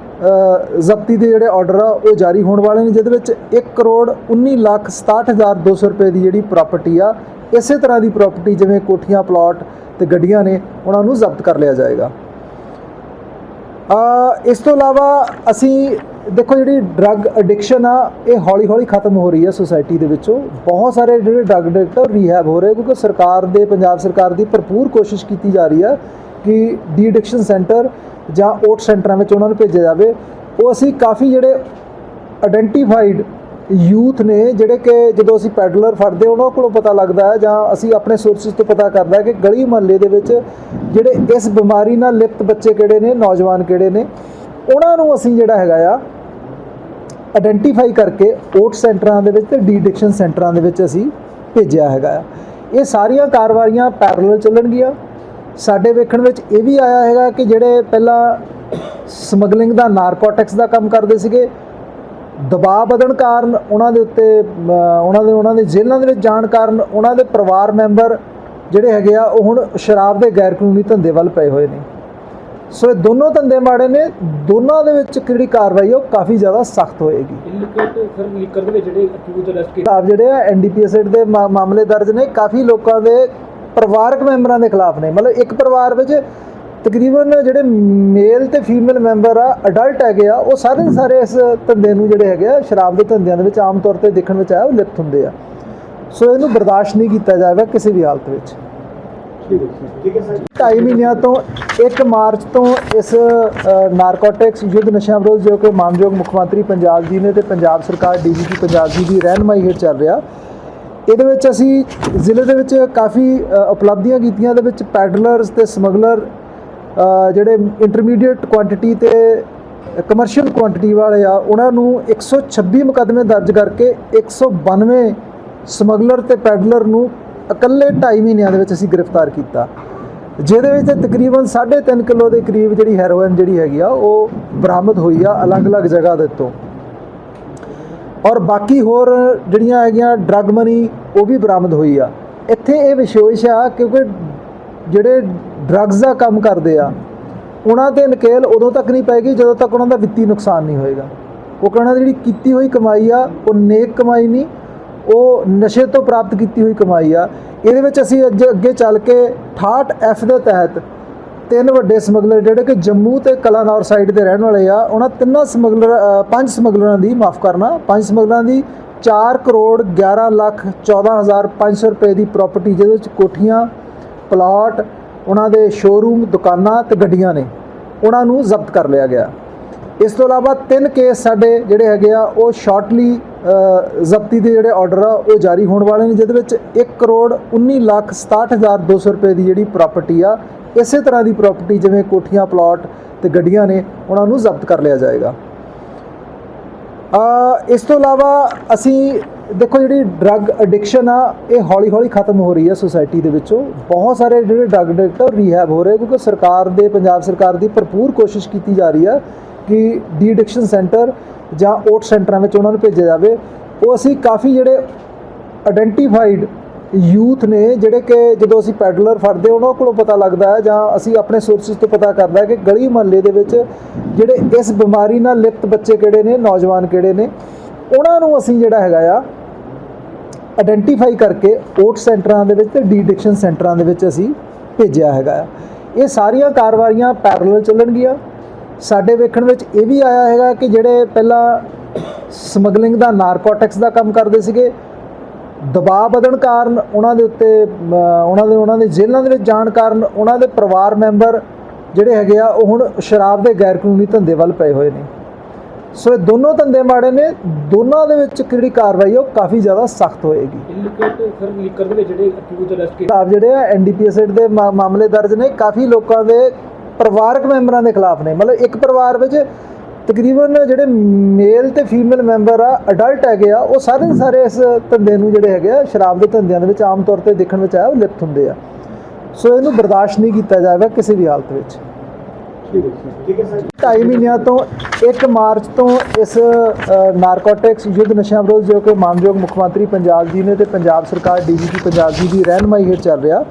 ਜ਼ਬਤੀ ਦੇ ਜਿਹੜੇ ਆਰਡਰ ਆ, ਉਹ ਜਾਰੀ ਹੋਣ ਵਾਲੇ ਨੇ, ਜਿਹਦੇ ਵਿੱਚ 1 ਕਰੋੜ 19 ਲੱਖ 67200 ਰੁਪਏ ਦੀ ਜਿਹੜੀ ਪ੍ਰਾਪਰਟੀ ਆ, ਇਸੇ ਤਰ੍ਹਾਂ ਦੀ ਪ੍ਰਾਪਰਟੀ ਜਿਵੇਂ ਕੋਠੀਆਂ ਪਲਾਟ ਤੇ ਗੱਡੀਆਂ ਨੇ, ਉਹਨਾਂ ਨੂੰ ਜ਼ਬਤ ਕਰ ਲਿਆ ਜਾਏਗਾ। ਅ ਇਸ ਤੋਂ ਇਲਾਵਾ ਅਸੀਂ ਦੇਖੋ ਜਿਹੜੀ ਡਰੱਗ ਐਡਿਕਸ਼ਨ ਆ, ਇਹ ਹੌਲੀ-ਹੌਲੀ ਖਤਮ ਹੋ ਰਹੀ ਹੈ ਸੋਸਾਇਟੀ ਦੇ ਵਿੱਚੋਂ। ਬਹੁਤ ਸਾਰੇ ਜਿਹੜੇ ਡਰੱਗ ਐਡਿਕਟ ਰੀਹੈਬ ਹੋ ਰਹੇ ਕਿਉਂਕਿ ਸਰਕਾਰ ਦੇ, ਪੰਜਾਬ ਸਰਕਾਰ ਦੀ ਭਰਪੂਰ ਕੋਸ਼ਿਸ਼ ਕੀਤੀ ਜਾ ਰਹੀ ਹੈ ਕਿ ਡੀ ਐਡਿਕਸ਼ਨ ਸੈਂਟਰ ਜਾਂ ਓਟ ਸੈਂਟਰਾਂ ਵਿੱਚ ਉਹਨਾਂ ਨੂੰ ਭੇਜਿਆ ਜਾਵੇ, ਉਹ ਅਸੀਂ ਕਾਫੀ ਜਿਹੜੇ ਆਇਡੈਂਟੀਫਾਈਡ ਯੂਥ ਨੇ, ਜਿਹੜੇ ਕਿ ਜਦੋਂ ਅਸੀਂ ਪੈਡਲਰ ਫੜਦੇ ਉਹਨਾਂ ਕੋਲੋਂ ਪਤਾ ਲੱਗਦਾ ਹੈ ਜਾਂ ਅਸੀਂ ਆਪਣੇ ਸੋਰਸਿਸ ਤੋਂ ਪਤਾ ਕਰਦਾ ਕਿ ਗਲੀ ਮੁਹੱਲੇ ਦੇ ਵਿੱਚ ਜਿਹੜੇ ਇਸ ਬਿਮਾਰੀ ਨਾਲ ਲਿਪਤ ਬੱਚੇ ਕਿਹੜੇ ਨੇ, ਨੌਜਵਾਨ ਕਿਹੜੇ ਨੇ, ਉਹਨਾਂ ਨੂੰ ਅਸੀਂ ਜਿਹੜਾ ਹੈਗਾ ਆ ਆਇਡੈਂਟੀਫਾਈ ਕਰਕੇ ਓਟ ਸੈਂਟਰਾਂ ਦੇ ਵਿੱਚ ਤੇ ਡੀ ਡਿਕਸ਼ਨ ਸੈਂਟਰਾਂ ਦੇ ਵਿੱਚ ਅਸੀਂ ਭੇਜਿਆ ਹੈਗਾ ਆ। ਇਹ ਸਾਰੀਆਂ ਕਾਰਵਾਈਆਂ ਪੈਰਲਲ ਚੱਲਣਗੀਆਂ। ਸਾਡੇ ਵੇਖਣ ਵਿੱਚ ਇਹ ਵੀ ਆਇਆ ਹੈਗਾ ਕਿ ਜਿਹੜੇ ਪਹਿਲਾਂ ਸਮਗਲਿੰਗ ਦਾ ਨਾਰਕੋਟਿਕਸ ਦਾ ਕੰਮ ਕਰਦੇ ਸੀਗੇ ਦਬਾਅ ਵਧਣ ਕਾਰਨ ਉਹਨਾਂ ਦੇ ਉੱਤੇ ਉਹਨਾਂ ਦੇ ਉਹਨਾਂ ਦੇ ਜੇਲ੍ਹਾਂ ਦੇ ਵਿੱਚ ਜਾਣ ਕਾਰਨ ਉਹਨਾਂ ਦੇ ਪਰਿਵਾਰ ਮੈਂਬਰ ਜਿਹੜੇ ਹੈਗੇ ਆ ਉਹ ਹੁਣ ਸ਼ਰਾਬ ਦੇ ਗੈਰ ਕਾਨੂੰਨੀ ਧੰਦੇ ਵੱਲ ਪਏ ਹੋਏ ਨੇ। ਸੋ ਇਹ ਦੋਨੋਂ ਧੰਦੇ ਮਾੜੇ ਨੇ ਦੋਨਾਂ ਦੇ ਵਿੱਚ ਜਿਹੜੀ ਕਾਰਵਾਈ ਉਹ ਕਾਫੀ ਜ਼ਿਆਦਾ ਸਖਤ ਹੋਏਗੀ। ਲੀਕਰ ਦੇ ਜਿਹੜੇ ਅਕਿਊਜ਼ ਅਰੈਸਟ ਕੀਤੇ ਖਿਲਾਫ ਜਿਹੜੇ ਆ ਐਨਡੀਪੀਐਸ ਦੇ ਮਾਮਲੇ ਦਰਜ ਨੇ ਕਾਫੀ ਲੋਕਾਂ ਦੇ ਪਰਿਵਾਰਕ ਮੈਂਬਰਾਂ ਦੇ ਖਿਲਾਫ ਨੇ। ਮਤਲਬ ਇੱਕ ਪਰਿਵਾਰ ਵਿੱਚ ਤਕਰੀਬਨ ਜਿਹੜੇ ਮੇਲ ਤੇ ਫੀਮੇਲ ਮੈਂਬਰ ਆ ਅਡਲਟ ਹੈਗੇ ਆ ਉਹ ਸਾਰੇ ਸਾਰੇ ਇਸ ਧੰਦੇ ਨੂੰ ਜਿਹੜੇ ਹੈਗੇ ਆ ਸ਼ਰਾਬ ਦੇ ਧੰਦਿਆਂ ਦੇ ਵਿੱਚ ਆਮ ਤੌਰ ਤੇ ਦੇਖਣ ਵਿੱਚ ਆਇਆ ਉਹ ਲਿਪਤ ਹੁੰਦੇ ਆ। ਸੋ ਇਹਨੂੰ ਬਰਦਾਸ਼ਤ ਨਹੀਂ ਕੀਤਾ ਜਾਵੇਗਾ ਕਿਸੇ ਵੀ ਹਾਲਤ ਵਿੱਚ। ਠੀਕ ਹੈ ਸਰ ਠੀਕ ਹੈ ਸਰ। ਢਾਈ ਮਹੀਨਿਆਂ ਤੋਂ 1 ਮਾਰਚ ਤੋਂ ਇਸ ਨਾਰਕੋਟਿਕਸ ਯੁੱਧ ਨਸ਼ਿਆਂ ਵਿਰੁੱਧ ਜੋ ਕਿ ਮਾਨਯੋਗ ਮੁੱਖ ਮੰਤਰੀ ਪੰਜਾਬ ਜੀ ਨੇ ਤੇ ਪੰਜਾਬ ਸਰਕਾਰ ਡੀਜੀਪੀ ਪੰਜਾਬ ਜੀ ਦੀ ਰਹਿਨਮਾਈ ਹੇਠ ਚੱਲ ਰਿਹਾ ਇਹਦੇ ਵਿੱਚ ਅਸੀਂ ਜ਼ਿਲ੍ਹੇ ਦੇ ਵਿੱਚ ਕਾਫੀ ਉਪਲਬਧੀਆਂ ਕੀਤੀਆਂ ਦੇ ਵਿੱਚ ਪੈਡਲਰਸ ਤੇ ਸਮਗਲਰ ਜਿਹੜੇ ਇੰਟਰਮੀਡੀਏਟ ਕੁਆਂਟੀਟੀ ਤੇ ਕਮਰਸ਼ੀਅਲ ਕੁਆਂਟੀਟੀ ਵਾਲੇ ਆ, ਉਹਨਾਂ ਨੂੰ 126 ਮੁਕੱਦਮੇ ਦਰਜ ਕਰਕੇ 192 ਸਮਗਲਰ ਤੇ ਪੈਡਲਰ ਨੂੰ ਇਕੱਲੇ 2.5 ਮਹੀਨਿਆਂ ਦੇ ਵਿੱਚ ਅਸੀਂ ਗ੍ਰਿਫਤਾਰ ਕੀਤਾ। ਜਿਹਦੇ ਵਿੱਚ ਤਕਰੀਬਨ 3.5 ਕਿਲੋ ਦੇ ਕਰੀਬ ਜਿਹੜੀ ਹੈਰੋਇਨ ਜਿਹੜੀ ਹੈਗੀ ਆ, ਉਹ ਬਰਾਮਦ ਹੋਈ ਆ ਅਲੱਗ-ਅਲੱਗ ਜਗ੍ਹਾ ਦੇ ਤੋਂ। ਔਰ ਬਾਕੀ ਹੋਰ ਜਿਹੜੀਆਂ ਹੈਗੀਆਂ ਡਰੱਗ ਮਨੀ ਉਹ ਵੀ ਬਰਾਮਦ ਹੋਈ ਆ। ਇੱਥੇ ਇਹ ਵਿਸ਼ੇਸ਼ ਆ ਕਿਉਂਕਿ ਜਿਹੜੇ ਡਰੱਗਸ ਦਾ ਕੰਮ ਕਰਦੇ ਆ, ਉਹਨਾਂ ਤੇ ਨਕੇਲ ਉਦੋਂ ਤੱਕ ਨਹੀਂ ਪਏਗੀ ਜਦੋਂ ਤੱਕ ਉਹਨਾਂ ਦਾ ਵਿੱਤੀ ਨੁਕਸਾਨ ਨਹੀਂ ਹੋਏਗਾ। ਉਹ ਕਹਿੰਦਾ ਜਿਹੜੀ ਕੀਤੀ ਹੋਈ ਕਮਾਈ ਆ, ਉਹ ਨੇਕ ਕਮਾਈ ਨਹੀਂ, ਉਹ ਨਸ਼ੇ ਤੋਂ ਪ੍ਰਾਪਤ ਕੀਤੀ ਹੋਈ ਕਮਾਈ ਆ। ਇਹਦੇ ਵਿੱਚ ਅਸੀਂ ਅੱਗੇ ਅੱਗੇ ਚੱਲ ਕੇ 68 ਐਫ ਦੇ ਤਹਿਤ ਤਿੰਨ ਵੱਡੇ ਸਮਗਲਰ ਜਿਹੜੇ ਕਿ ਜੰਮੂ ਤੇ ਕਲਾਨੌਰ ਸਾਈਡ ਦੇ ਰਹਿਣ ਵਾਲੇ ਆ, ਉਹਨਾਂ ਤਿੰਨਾਂ ਸਮਗਲਰ ਪੰਜ ਸਮਗਲਰਾਂ ਦੀ ਮਾਫ ਕਰਨਾ। ਪੰਜ ਸਮਗਲਰਾਂ ਦੀ 4 ਕਰੋੜ 11 ਲੱਖ 14500 ਰੁਪਏ ਦੀ ਪ੍ਰਾਪਰਟੀ ਜਿਹਦੇ ਵਿੱਚ ਕੋਠੀਆਂ ਪਲਾਟ ਉਹਨਾਂ ਦੇ ਸ਼ੋਰੂਮ ਦੁਕਾਨਾਂ ਤੇ ਗੱਡੀਆਂ ਨੇ। ਉਹਨਾਂ ਨੂੰ ਜ਼ਬਤ ਕਰ ਲਿਆ ਗਿਆ। ਇਸ ਤੋਂ ਇਲਾਵਾ ਤਿੰਨ ਕੇਸ ਸਾਡੇ ਜਿਹੜੇ ਹੈਗੇ ਆ, ਉਹ ਸ਼ਾਰਟਲੀ ਜ਼ਬਤੀ ਦੇ ਜਿਹੜੇ ਆਰਡਰ ਆ, ਉਹ ਜਾਰੀ ਹੋਣ ਵਾਲੇ ਨੇ, ਜਿਹਦੇ ਵਿੱਚ 1 ਕਰੋੜ 19 ਲੱਖ 67200 ਰੁਪਏ ਦੀ ਜਿਹੜੀ ਪ੍ਰਾਪਰਟੀ ਆ ਇਸੇ ਤਰ੍ਹਾਂ ਦੀ ਪ੍ਰਾਪਰਟੀ ਜਿਵੇਂ ਕੋਠੀਆਂ ਪਲਾਟ ਤੇ ਗੱਡੀਆਂ ਨੇ, ਉਹਨਾਂ ਨੂੰ ਜ਼ਬਤ ਕਰ ਲਿਆ ਜਾਏਗਾ। ਅ ਇਸ ਤੋਂ ਇਲਾਵਾ ਅਸੀਂ ਦੇਖੋ ਜਿਹੜੀ ਡਰੱਗ ਐਡਿਕਸ਼ਨ ਆ, ਇਹ ਹੌਲੀ-ਹੌਲੀ ਖਤਮ ਹੋ ਰਹੀ ਹੈ ਸੋਸਾਇਟੀ ਦੇ ਵਿੱਚੋਂ। ਬਹੁਤ ਸਾਰੇ ਜਿਹੜੇ ਡਰੱਗ ਐਡਿਕਟ ਰੀਹੈਬ ਹੋ ਰਹੇ ਕਿਉਂਕਿ ਸਰਕਾਰ ਦੇ, ਪੰਜਾਬ ਸਰਕਾਰ ਦੀ ਭਰਪੂਰ ਕੋਸ਼ਿਸ਼ ਕੀਤੀ ਜਾ ਰਹੀ ਹੈ ਕਿ ਡੀ ਐਡਿਕਸ਼ਨ ਸੈਂਟਰ ਜਾਂ ਓਟ ਸੈਂਟਰਾਂ ਵਿੱਚ ਉਹਨਾਂ ਨੂੰ ਭੇਜਿਆ ਜਾਵੇ। ਉਹ ਅਸੀਂ ਕਾਫੀ ਜਿਹੜੇ ਆਇਡੈਂਟੀਫਾਈਡ ਯੂਥ ਨੇ ਜਿਹੜੇ ਕਿ ਜਦੋਂ ਅਸੀਂ ਪੈਡਲਰ ਫੜਦੇ ਉਹਨਾਂ ਕੋਲੋਂ ਪਤਾ ਲੱਗਦਾ ਹੈ ਜਾਂ ਅਸੀਂ ਆਪਣੇ ਸੋਰਸਿਸ ਤੋਂ ਪਤਾ ਕਰਦਾ ਕਿ ਗਲੀ ਮੁਹੱਲੇ ਦੇ ਵਿੱਚ ਜਿਹੜੇ ਇਸ ਬਿਮਾਰੀ ਨਾਲ ਲਿਪਤ ਬੱਚੇ ਕਿਹੜੇ ਨੇ, ਨੌਜਵਾਨ ਕਿਹੜੇ ਨੇ, ਉਹਨਾਂ ਨੂੰ ਅਸੀਂ ਜਿਹੜਾ ਹੈਗਾ ਆ ਆਇਡੈਂਟੀਫਾਈ ਕਰਕੇ ਓਟ ਸੈਂਟਰਾਂ ਦੇ ਵਿੱਚ ਤੇ ਡੀਡਿਕਸ਼ਨ ਸੈਂਟਰਾਂ ਦੇ ਵਿੱਚ ਅਸੀਂ ਭੇਜਿਆ ਹੈਗਾ ਆ। ਇਹ ਸਾਰੀਆਂ ਕਾਰਵਾਈਆਂ ਪੈਰਲਲ ਚੱਲਣਗੀਆਂ। ਸਾਡੇ ਵੇਖਣ ਵਿੱਚ ਇਹ ਵੀ ਆਇਆ ਹੈਗਾ ਕਿ ਜਿਹੜੇ ਪਹਿਲਾਂ ਸਮਗਲਿੰਗ ਦਾ ਨਾਰਕੋਟਿਕਸ ਦਾ ਕੰਮ ਕਰਦੇ ਸੀਗੇ ਦਬਾਅ ਵਧਣ ਕਾਰਨ ਉਹਨਾਂ ਦੇ ਉੱਤੇ ਉਹਨਾਂ ਦੇ ਉਹਨਾਂ ਦੇ ਜੇਲ੍ਹਾਂ ਦੇ ਵਿੱਚ ਜਾਣ ਕਾਰਨ ਉਹਨਾਂ ਦੇ ਪਰਿਵਾਰ ਮੈਂਬਰ ਜਿਹੜੇ ਹੈਗੇ ਆ ਉਹ ਹੁਣ ਸ਼ਰਾਬ ਦੇ ਗੈਰ ਕਾਨੂੰਨੀ ਧੰਦੇ ਵੱਲ ਪਏ ਹੋਏ ਨੇ। ਸੋ ਇਹ ਦੋਨੋਂ ਧੰਦੇ ਮਾੜੇ ਨੇ ਦੋਨਾਂ ਦੇ ਵਿੱਚ ਜਿਹੜੀ ਕਾਰਵਾਈ ਉਹ ਕਾਫੀ ਜ਼ਿਆਦਾ ਸਖਤ ਹੋਏਗੀ। ਲੀਕਰ ਦੇ ਵਿੱਚ ਜਿਹੜੇ ਅਕਿਊਜ਼ ਅਰੈਸਟ ਕੀਤੇ ਖਿਲਾਫ ਜਿਹੜੇ ਆ ਐਨਡੀਪੀਐਸ ਦੇ ਮਾਮਲੇ ਦਰਜ ਨੇ ਕਾਫੀ ਲੋਕਾਂ ਦੇ ਪਰਿਵਾਰਕ ਮੈਂਬਰਾਂ ਦੇ ਖਿਲਾਫ ਨੇ। ਮਤਲਬ ਇੱਕ ਪਰਿਵਾਰ ਵਿੱਚ ਤਕਰੀਬਨ ਜਿਹੜੇ ਮੇਲ ਤੇ ਫੀਮੇਲ ਮੈਂਬਰ ਆ ਅਡਲਟ ਹੈਗੇ ਆ ਉਹ ਸਾਰੇ ਦੇ ਸਾਰੇ ਇਸ ਧੰਦੇ ਨੂੰ ਜਿਹੜੇ ਹੈਗੇ ਆ ਸ਼ਰਾਬ ਦੇ ਧੰਦਿਆਂ ਦੇ ਵਿੱਚ ਆਮ ਤੌਰ ਤੇ ਦੇਖਣ ਵਿੱਚ ਆਇਆ ਉਹ ਲਿਪਤ ਹੁੰਦੇ ਆ। ਸੋ ਇਹਨੂੰ ਬਰਦਾਸ਼ਤ ਨਹੀਂ ਕੀਤਾ ਜਾਵੇਗਾ ਕਿਸੇ ਵੀ ਹਾਲਤ ਵਿੱਚ। ਠੀਕ ਹੈ ਸਰ। ਠੀਕ ਹੈ ਸਰ ਢਾਈ ਮਹੀਨਿਆਂ ਤੋਂ 1 ਮਾਰਚ ਤੋਂ ਇਸ ਨਾਰਕੋਟਿਕਸ ਯੁੱਧ ਨਸ਼ਾ ਵਿਰੋਧ ਜੋ ਕਿ ਮਾਨਯੋਗ ਮੁੱਖ ਮੰਤਰੀ ਪੰਜਾਬ ਜੀ ਨੇ ਤੇ ਪੰਜਾਬ ਸਰਕਾਰ ਡੀਜੀਪੀ ਪੰਜਾਬ ਜੀ ਦੀ ਰਹਿਨਮਾਈ ਹੇਠ ਚੱਲ ਰਿਹਾ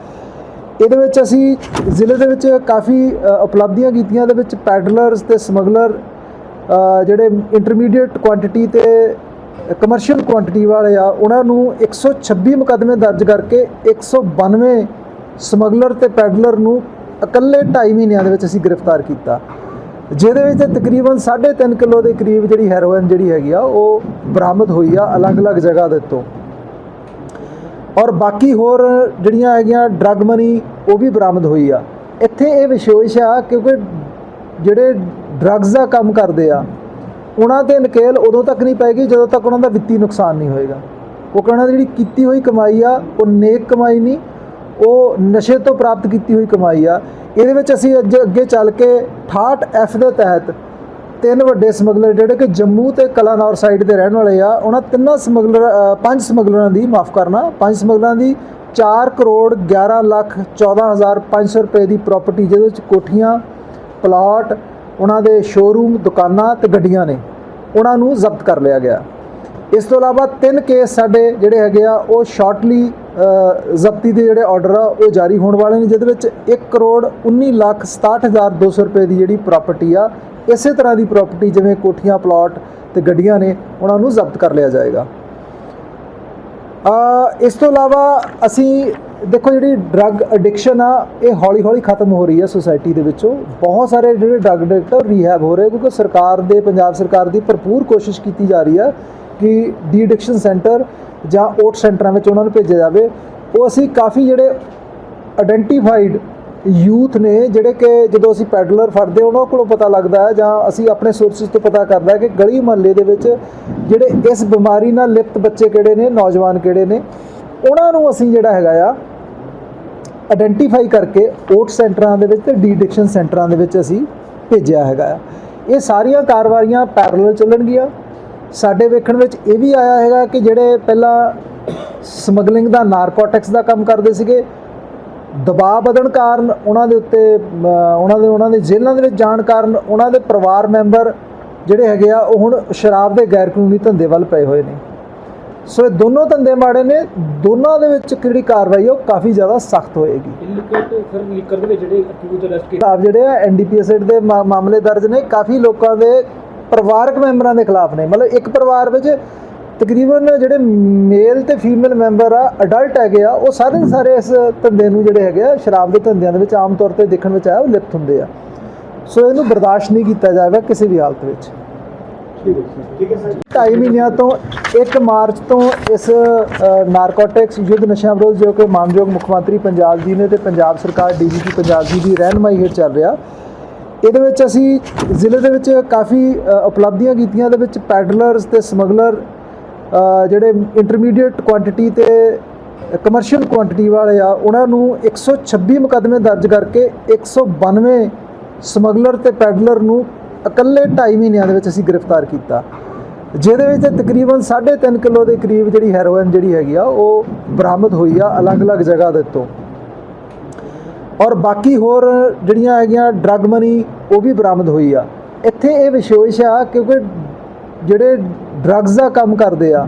ਇਹਦੇ ਵਿੱਚ ਅਸੀਂ ਜ਼ਿਲ੍ਹੇ ਦੇ ਵਿੱਚ ਕਾਫੀ ਉਪਲਬਧੀਆਂ ਕੀਤੀਆਂ ਇਹਦੇ ਵਿੱਚ ਪੈਡਲਰਸ ਤੇ ਸਮਗਲਰ ਜਿਹੜੇ ਇੰਟਰਮੀਡੀਏਟ ਕੁਆਂਟੀਟੀ ਤੇ ਕਮਰਸ਼ੀਅਲ ਕੁਆਂਟੀਟੀ ਵਾਲੇ ਆ, ਉਹਨਾਂ ਨੂੰ 126 ਮੁਕੱਦਮੇ ਦਰਜ ਕਰਕੇ 192 ਸਮਗਲਰ ਤੇ ਪੈਡਲਰ ਨੂੰ ਇਕੱਲੇ 2.5 ਮਹੀਨਿਆਂ ਦੇ ਵਿੱਚ ਅਸੀਂ ਗ੍ਰਿਫਤਾਰ ਕੀਤਾ। ਜਿਹਦੇ ਵਿੱਚ ਤਕਰੀਬਨ 3.5 ਕਿਲੋ ਦੇ ਕਰੀਬ ਜਿਹੜੀ ਹੈਰੋਇਨ ਜਿਹੜੀ ਹੈਗੀ ਆ, ਉਹ ਬਰਾਮਦ ਹੋਈ ਆ ਅਲੱਗ-ਅਲੱਗ ਜਗ੍ਹਾ ਦੇ ਤੋਂ ਔਰ ਬਾਕੀ ਹੋਰ ਜਿਹੜੀਆਂ ਹੈਗੀਆਂ ਡਰੱਗ ਮਨੀ ਉਹ ਵੀ ਬਰਾਮਦ ਹੋਈ ਆ। ਇੱਥੇ ਇਹ ਵਿਸ਼ੇਸ਼ ਆ ਕਿਉਂਕਿ ਜਿਹੜੇ ਡਰੱਗਸ ਦਾ ਕੰਮ ਕਰਦੇ ਆ, ਉਹਨਾਂ ਤੇ ਨਕੇਲ ਉਦੋਂ ਤੱਕ ਨਹੀਂ ਪਏਗੀ ਜਦੋਂ ਤੱਕ ਉਹਨਾਂ ਦਾ ਵਿੱਤੀ ਨੁਕਸਾਨ ਨਹੀਂ ਹੋਏਗਾ। ਉਹ ਉਹਨਾਂ ਜਿਹੜੀ ਕੀਤੀ ਹੋਈ ਕਮਾਈ ਆ, ਉਹ ਨੇਕ ਕਮਾਈ ਨਹੀਂ, ਉਹ ਨਸ਼ੇ ਤੋਂ ਪ੍ਰਾਪਤ ਕੀਤੀ ਹੋਈ ਕਮਾਈ ਆ। ਇਹਦੇ ਵਿੱਚ ਅਸੀਂ ਅੱਜ ਅੱਗੇ ਚੱਲ ਕੇ 68 ਐਫ ਦੇ ਤਹਿਤ ਤਿੰਨ ਵੱਡੇ ਸਮਗਲਰ ਜਿਹੜੇ ਕਿ ਜੰਮੂ ਤੇ ਕਲਾਨੌਰ ਸਾਈਡ ਦੇ ਰਹਿਣ ਵਾਲੇ ਆ, ਉਹਨਾਂ ਤਿੰਨਾਂ ਸਮਗਲਰ ਪੰਜ ਸਮਗਲਰਾਂ ਦੀ ਮਾਫ ਕਰਨਾ, ਪੰਜ ਸਮਗਲਰਾਂ ਦੀ 4 ਕਰੋੜ 11 ਲੱਖ 14500 ਰੁਪਏ ਦੀ ਪ੍ਰਾਪਰਟੀ ਜਿਹਦੇ ਵਿੱਚ ਕੋਠੀਆਂ ਪਲਾਟ, ਉਹਨਾਂ ਦੇ ਸ਼ੋਰੂਮ ਦੁਕਾਨਾਂ ਤੇ ਗੱਡੀਆਂ ਨੇ। ਉਹਨਾਂ ਨੂੰ ਜ਼ਬਤ ਕਰ ਲਿਆ ਗਿਆ। ਇਸ ਤੋਂ ਇਲਾਵਾ ਤਿੰਨ ਕੇਸ ਸਾਡੇ ਜਿਹੜੇ ਹੈਗੇ ਆ, ਉਹ ਸ਼ਾਰਟਲੀ ਜ਼ਬਤੀ ਦੇ ਜਿਹੜੇ ਆਰਡਰ ਆ, ਉਹ ਜਾਰੀ ਹੋਣ ਵਾਲੇ ਨੇ, ਜਿਹਦੇ ਵਿੱਚ 1 ਕਰੋੜ 19 ਲੱਖ 67200 ਰੁਪਏ ਦੀ ਜਿਹੜੀ ਪ੍ਰਾਪਰਟੀ ਆ, ਇਸੇ ਤਰ੍ਹਾਂ ਦੀ ਪ੍ਰਾਪਰਟੀ ਜਿਵੇਂ ਕੋਠੀਆਂ, ਪਲਾਟ ਤੇ ਗੱਡੀਆਂ ਨੇ, ਉਹਨਾਂ ਨੂੰ ਜ਼ਬਤ ਕਰ ਲਿਆ ਜਾਏਗਾ। ਇਸ ਤੋਂ ਇਲਾਵਾ ਅਸੀਂ ਦੇਖੋ ਜਿਹੜੀ ਡਰੱਗ ਐਡਿਕਸ਼ਨ ਆ, ਇਹ ਹੌਲੀ ਹੌਲੀ ਖਤਮ ਹੋ ਰਹੀ ਹੈ ਸੋਸਾਇਟੀ ਦੇ ਵਿੱਚੋਂ। ਬਹੁਤ ਸਾਰੇ ਜਿਹੜੇ ਡਰੱਗ ਐਡਿਕਟ ਆ ਰੀਹੈਬ ਹੋ ਰਹੇ ਕਿਉਂਕਿ ਸਰਕਾਰ ਦੇ, ਪੰਜਾਬ ਸਰਕਾਰ ਦੀ ਭਰਪੂਰ ਕੋਸ਼ਿਸ਼ ਕੀਤੀ ਜਾ ਰਹੀ ਹੈ ਕਿ ਡੀ ਐਡਿਕਸ਼ਨ ਸੈਂਟਰ ਜਾਂ ਓਟ ਸੈਂਟਰਾਂ ਵਿੱਚ ਉਹਨਾਂ ਨੂੰ ਭੇਜਿਆ ਜਾਵੇ। ਉਹ ਅਸੀਂ ਕਾਫੀ ਜਿਹੜੇ ਆਇਡੈਂਟੀਫਾਈਡ ਯੂਥ ਨੇ, ਜਿਹੜੇ ਕਿ ਜਦੋਂ ਅਸੀਂ ਪੈਡਲਰ ਫੜਦੇ ਉਹਨਾਂ ਕੋਲੋਂ ਪਤਾ ਲੱਗਦਾ ਹੈ ਜਾਂ ਅਸੀਂ ਆਪਣੇ ਸੋਰਸਿਸ ਤੋਂ ਪਤਾ ਕਰਦਾ ਹੈ ਕਿ ਗਲੀ ਮੁਹੱਲੇ ਦੇ ਵਿੱਚ ਜਿਹੜੇ ਇਸ ਬਿਮਾਰੀ ਨਾਲ ਲਿਪਤ ਬੱਚੇ ਕਿਹੜੇ ਨੇ, ਨੌਜਵਾਨ ਕਿਹੜੇ ਨੇ। ਉਹਨਾਂ ਨੂੰ ਅਸੀਂ ਜਿਹੜਾ ਹੈਗਾ ਆ ਆਇਡੈਂਟੀਫਾਈ ਕਰਕੇ ਓਟ ਸੈਂਟਰਾਂ ਦੇ ਵਿੱਚ ਤੇ ਡੀਡਿਕਸ਼ਨ ਸੈਂਟਰਾਂ ਦੇ ਵਿੱਚ ਅਸੀਂ ਭੇਜਿਆ ਹੈਗਾ ਆ। ਇਹ ਸਾਰੀਆਂ ਕਾਰਵਾਈਆਂ ਪੈਰਲਲ ਚੱਲਣਗੀਆਂ। ਸਾਡੇ ਵੇਖਣ ਵਿੱਚ ਇਹ ਵੀ ਆਇਆ ਹੈਗਾ ਕਿ ਜਿਹੜੇ ਪਹਿਲਾਂ ਸਮਗਲਿੰਗ ਦਾ ਨਾਰਕੋਟਿਕਸ ਦਾ ਕੰਮ ਕਰਦੇ ਸੀਗੇ, ਦਬਾਅ ਵਧਣ ਕਾਰਨ ਉਹਨਾਂ ਦੇ ਉੱਤੇ ਉਹਨਾਂ ਦੇ ਉਹਨਾਂ ਦੇ ਜੇਲ੍ਹਾਂ ਦੇ ਵਿੱਚ ਜਾਣ ਕਾਰਨ ਉਹਨਾਂ ਦੇ ਪਰਿਵਾਰ ਮੈਂਬਰ ਜਿਹੜੇ ਹੈਗੇ ਆ, ਉਹ ਹੁਣ ਸ਼ਰਾਬ ਦੇ ਗੈਰ ਕਾਨੂੰਨੀ ਧੰਦੇ ਵੱਲ ਪਏ ਹੋਏ ਨੇ। ਸੋ ਇਹ ਦੋਨੋਂ ਧੰਦੇ ਮਾੜੇ ਨੇ ਦੋਨਾਂ ਦੇ ਵਿੱਚ ਜਿਹੜੀ ਕਾਰਵਾਈ ਉਹ ਕਾਫੀ ਜ਼ਿਆਦਾ ਸਖਤ ਹੋਏਗੀ। ਫਿਰ ਲੀਕਰ ਦੇ ਜਿਹੜੇ ਅਕਿਊਜ਼ ਅਰੈਸਟ ਕੀਤੇ ਖਿਲਾਫ ਜਿਹੜੇ ਆ ਐਨਡੀਪੀਐਸ ਦੇ ਮਾਮਲੇ ਦਰਜ ਨੇ ਕਾਫੀ ਲੋਕਾਂ ਦੇ ਪਰਿਵਾਰਕ ਮੈਂਬਰਾਂ ਦੇ ਖਿਲਾਫ ਨੇ। ਮਤਲਬ ਇੱਕ ਪਰਿਵਾਰ ਵਿੱਚ ਤਕਰੀਬਨ ਜਿਹੜੇ ਮੇਲ ਤੇ ਫੀਮੇਲ ਮੈਂਬਰ ਆ ਅਡਲਟ ਹੈਗੇ ਆ ਉਹ ਸਾਰੇ ਦੇ ਸਾਰੇ ਇਸ ਧੰਦੇ ਨੂੰ ਜਿਹੜੇ ਹੈਗੇ ਆ ਸ਼ਰਾਬ ਦੇ ਧੰਦਿਆਂ ਦੇ ਵਿੱਚ ਆਮ ਤੌਰ ਤੇ ਦੇਖਣ ਵਿੱਚ ਆਇਆ ਉਹ ਲਿਪਤ ਹੁੰਦੇ ਆ। ਸੋ ਇਹਨੂੰ ਬਰਦਾਸ਼ਤ ਨਹੀਂ ਕੀਤਾ ਜਾਵੇਗਾ ਕਿਸੇ ਵੀ ਹਾਲਤ ਵਿੱਚ। ਢਾਈ ਮਹੀਨਿਆਂ ਤੋਂ 1 ਮਾਰਚ ਤੋਂ ਇਸ ਨਾਰਕੋਟਿਕਸ ਯੁੱਧ ਨਸ਼ਾ ਵਿਰੋਧ ਜੋ ਕਿ ਮਾਨਯੋਗ ਮੁੱਖ ਮੰਤਰੀ ਪੰਜਾਬ ਜੀ ਨੇ ਤੇ ਪੰਜਾਬ ਸਰਕਾਰ ਡੀਜੀਪੀ ਪੰਜਾਬ ਜੀ ਦੀ ਰਹਿਨਮਾਈ ਹੇਠ ਚੱਲ ਰਿਹਾ, ਇਹਦੇ ਵਿੱਚ ਅਸੀਂ ਜ਼ਿਲ੍ਹੇ ਦੇ ਵਿੱਚ ਕਾਫੀ ਉਪਲਬਧੀਆਂ ਕੀਤੀਆਂ, ਇਹਦੇ ਵਿੱਚ ਪੈਡਲਰਸ ਤੇ ਸਮਗਲਰ ਜਿਹੜੇ ਇੰਟਰਮੀਡੀਏਟ ਕੁਆਂਟੀਟੀ ਤੇ ਕਮਰਸ਼ੀਅਲ ਕੁਆਂਟੀਟੀ ਵਾਲੇ ਆ, ਉਹਨਾਂ ਨੂੰ 126 ਮੁਕੱਦਮੇ ਦਰਜ ਕਰਕੇ 192 ਸਮਗਲਰ ਤੇ ਪੈਡਲਰ ਨੂੰ ਇਕੱਲੇ 2.5 ਮਹੀਨਿਆਂ ਦੇ ਵਿੱਚ ਅਸੀਂ ਗ੍ਰਿਫਤਾਰ ਕੀਤਾ। ਜਿਹਦੇ ਵਿੱਚ ਤਕਰੀਬਨ 3.5 ਕਿਲੋ ਦੇ ਕਰੀਬ ਜਿਹੜੀ ਹੈਰੋਇਨ ਜਿਹੜੀ ਹੈਗੀ ਆ, ਉਹ ਬਰਾਮਦ ਹੋਈ ਆ ਅਲੱਗ-ਅਲੱਗ ਜਗ੍ਹਾ ਦੇ ਤੋਂ ਔਰ ਬਾਕੀ ਹੋਰ ਜਿਹੜੀਆਂ ਹੈਗੀਆਂ ਡਰੱਗ ਮਨੀ, ਉਹ ਵੀ ਬਰਾਮਦ ਹੋਈ ਆ। ਇੱਥੇ ਇਹ ਵਿਸ਼ੇਸ਼ ਆ ਕਿਉਂਕਿ ਜਿਹੜੇ ਡਰੱਗਸ ਦਾ ਕੰਮ ਕਰਦੇ ਆ,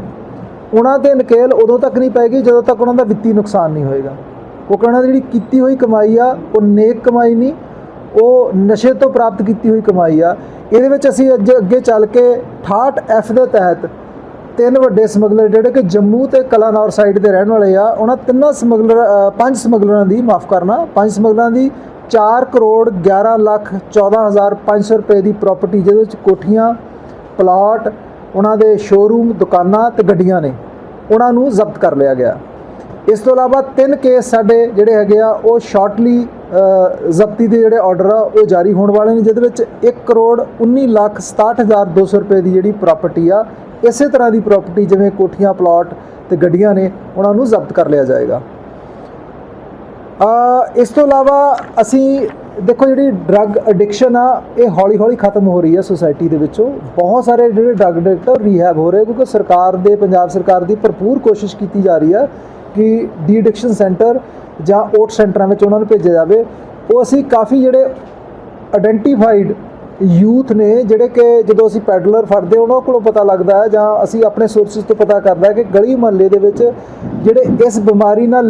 ਉਹਨਾਂ ਤੇ ਨਕੇਲ ਉਦੋਂ ਤੱਕ ਨਹੀਂ ਪਏਗੀ ਜਦੋਂ ਤੱਕ ਉਹਨਾਂ ਦਾ ਵਿੱਤੀ ਨੁਕਸਾਨ ਨਹੀਂ ਹੋਏਗਾ। ਕਿਉਂਕਿ ਉਹਨਾਂ ਦੀ ਜਿਹੜੀ ਕੀਤੀ ਹੋਈ ਕਮਾਈ ਆ, ਉਹ ਨੇਕ ਕਮਾਈ ਨਹੀਂ ਉਹ ਨਸ਼ੇ ਤੋਂ ਪ੍ਰਾਪਤ ਕੀਤੀ ਹੋਈ ਕਮਾਈ ਆ। ਇਹਦੇ ਵਿੱਚ ਅਸੀਂ ਅੱਜ ਅੱਗੇ ਚੱਲ ਕੇ 68 ਐਫ ਦੇ ਤਹਿਤ ਤਿੰਨ ਵੱਡੇ ਸਮਗਲਰ ਜਿਹੜੇ ਕਿ ਜੰਮੂ ਤੇ ਕਲਾਨੌਰ ਸਾਈਡ ਦੇ ਰਹਿਣ ਵਾਲੇ ਆ, ਉਹਨਾਂ ਤਿੰਨਾਂ ਸਮਗਲਰ ਪੰਜ ਸਮਗਲਰਾਂ ਦੀ ਮਾਫ ਕਰਨਾ। ਪੰਜ ਸਮਗਲਰਾਂ ਦੀ 4 ਕਰੋੜ 11 ਲੱਖ 14500 ਰੁਪਏ ਦੀ ਪ੍ਰਾਪਰਟੀ ਜਿਹਦੇ ਵਿੱਚ ਕੋਠੀਆਂ ਪਲਾਟ ਉਹਨਾਂ ਦੇ ਸ਼ੋਰੂਮ ਦੁਕਾਨਾਂ ਤੇ ਗੱਡੀਆਂ ਨੇ। ਉਹਨਾਂ ਨੂੰ ਜ਼ਬਤ ਕਰ ਲਿਆ ਗਿਆ। ਇਸ ਤੋਂ ਇਲਾਵਾ ਤਿੰਨ ਕੇਸ ਸਾਡੇ ਜਿਹੜੇ ਹੈਗੇ ਆ, ਉਹ ਸ਼ਾਰਟਲੀ ਜ਼ਬਤੀ ਦੇ ਜਿਹੜੇ ਆਰਡਰ ਆ, ਉਹ ਜਾਰੀ ਹੋਣ ਵਾਲੇ ਨੇ, ਜਿਹਦੇ ਵਿੱਚ 1 ਕਰੋੜ 19 ਲੱਖ 67200 ਰੁਪਏ ਦੀ ਜਿਹੜੀ ਪ੍ਰਾਪਰਟੀ ਆ, ਇਸੇ ਤਰ੍ਹਾਂ ਦੀ ਪ੍ਰਾਪਰਟੀ ਜਿਵੇਂ ਕੋਠੀਆਂ ਪਲਾਟ ਤੇ ਗੱਡੀਆਂ ਨੇ, ਉਹਨਾਂ ਨੂੰ ਜ਼ਬਤ ਕਰ ਲਿਆ ਜਾਏਗਾ। ਅ ਇਸ ਤੋਂ ਇਲਾਵਾ ਅਸੀਂ ਦੇਖੋ ਜਿਹੜੀ ਡਰੱਗ ਐਡਿਕਸ਼ਨ ਆ, ਇਹ ਹੌਲੀ-ਹੌਲੀ ਖਤਮ ਹੋ ਰਹੀ ਹੈ ਸੋਸਾਇਟੀ ਦੇ ਵਿੱਚੋਂ। ਬਹੁਤ ਸਾਰੇ ਜਿਹੜੇ ਡਰੱਗ ਐਡਿਕਟ ਰੀਹੈਬ ਹੋ ਰਹੇ ਕਿਉਂਕਿ ਸਰਕਾਰ ਦੇ, ਪੰਜਾਬ ਸਰਕਾਰ ਦੀ ਭਰਪੂਰ ਕੋਸ਼ਿਸ਼ ਕੀਤੀ ਜਾ ਰਹੀ ਹੈ ਕਿ ਡੀ ਐਡਿਕਸ਼ਨ ਸੈਂਟਰ ਜਾਂ ਓਟ ਸੈਂਟਰਾਂ ਵਿੱਚ ਉਹਨਾਂ ਨੂੰ ਭੇਜਿਆ ਜਾਵੇ, ਉਹ ਅਸੀਂ ਕਾਫੀ ਜਿਹੜੇ ਆਇਡੈਂਟੀਫਾਈਡ ਯੂਥ ਨੇ, ਜਿਹੜੇ ਕਿ ਜਦੋਂ ਅਸੀਂ ਪੈਡਲਰ ਫੜਦੇ ਉਹਨਾਂ ਕੋਲੋਂ ਪਤਾ ਲੱਗਦਾ ਹੈ ਜਾਂ ਅਸੀਂ ਆਪਣੇ ਸੋਰਸਿਸ ਤੋਂ ਪਤਾ ਕਰਦਾ ਕਿ ਗਲੀ ਮੁਹੱਲੇ ਦੇ ਵਿੱਚ ਜਿਹੜੇ ਇਸ ਬਿਮਾਰੀ ਨਾਲ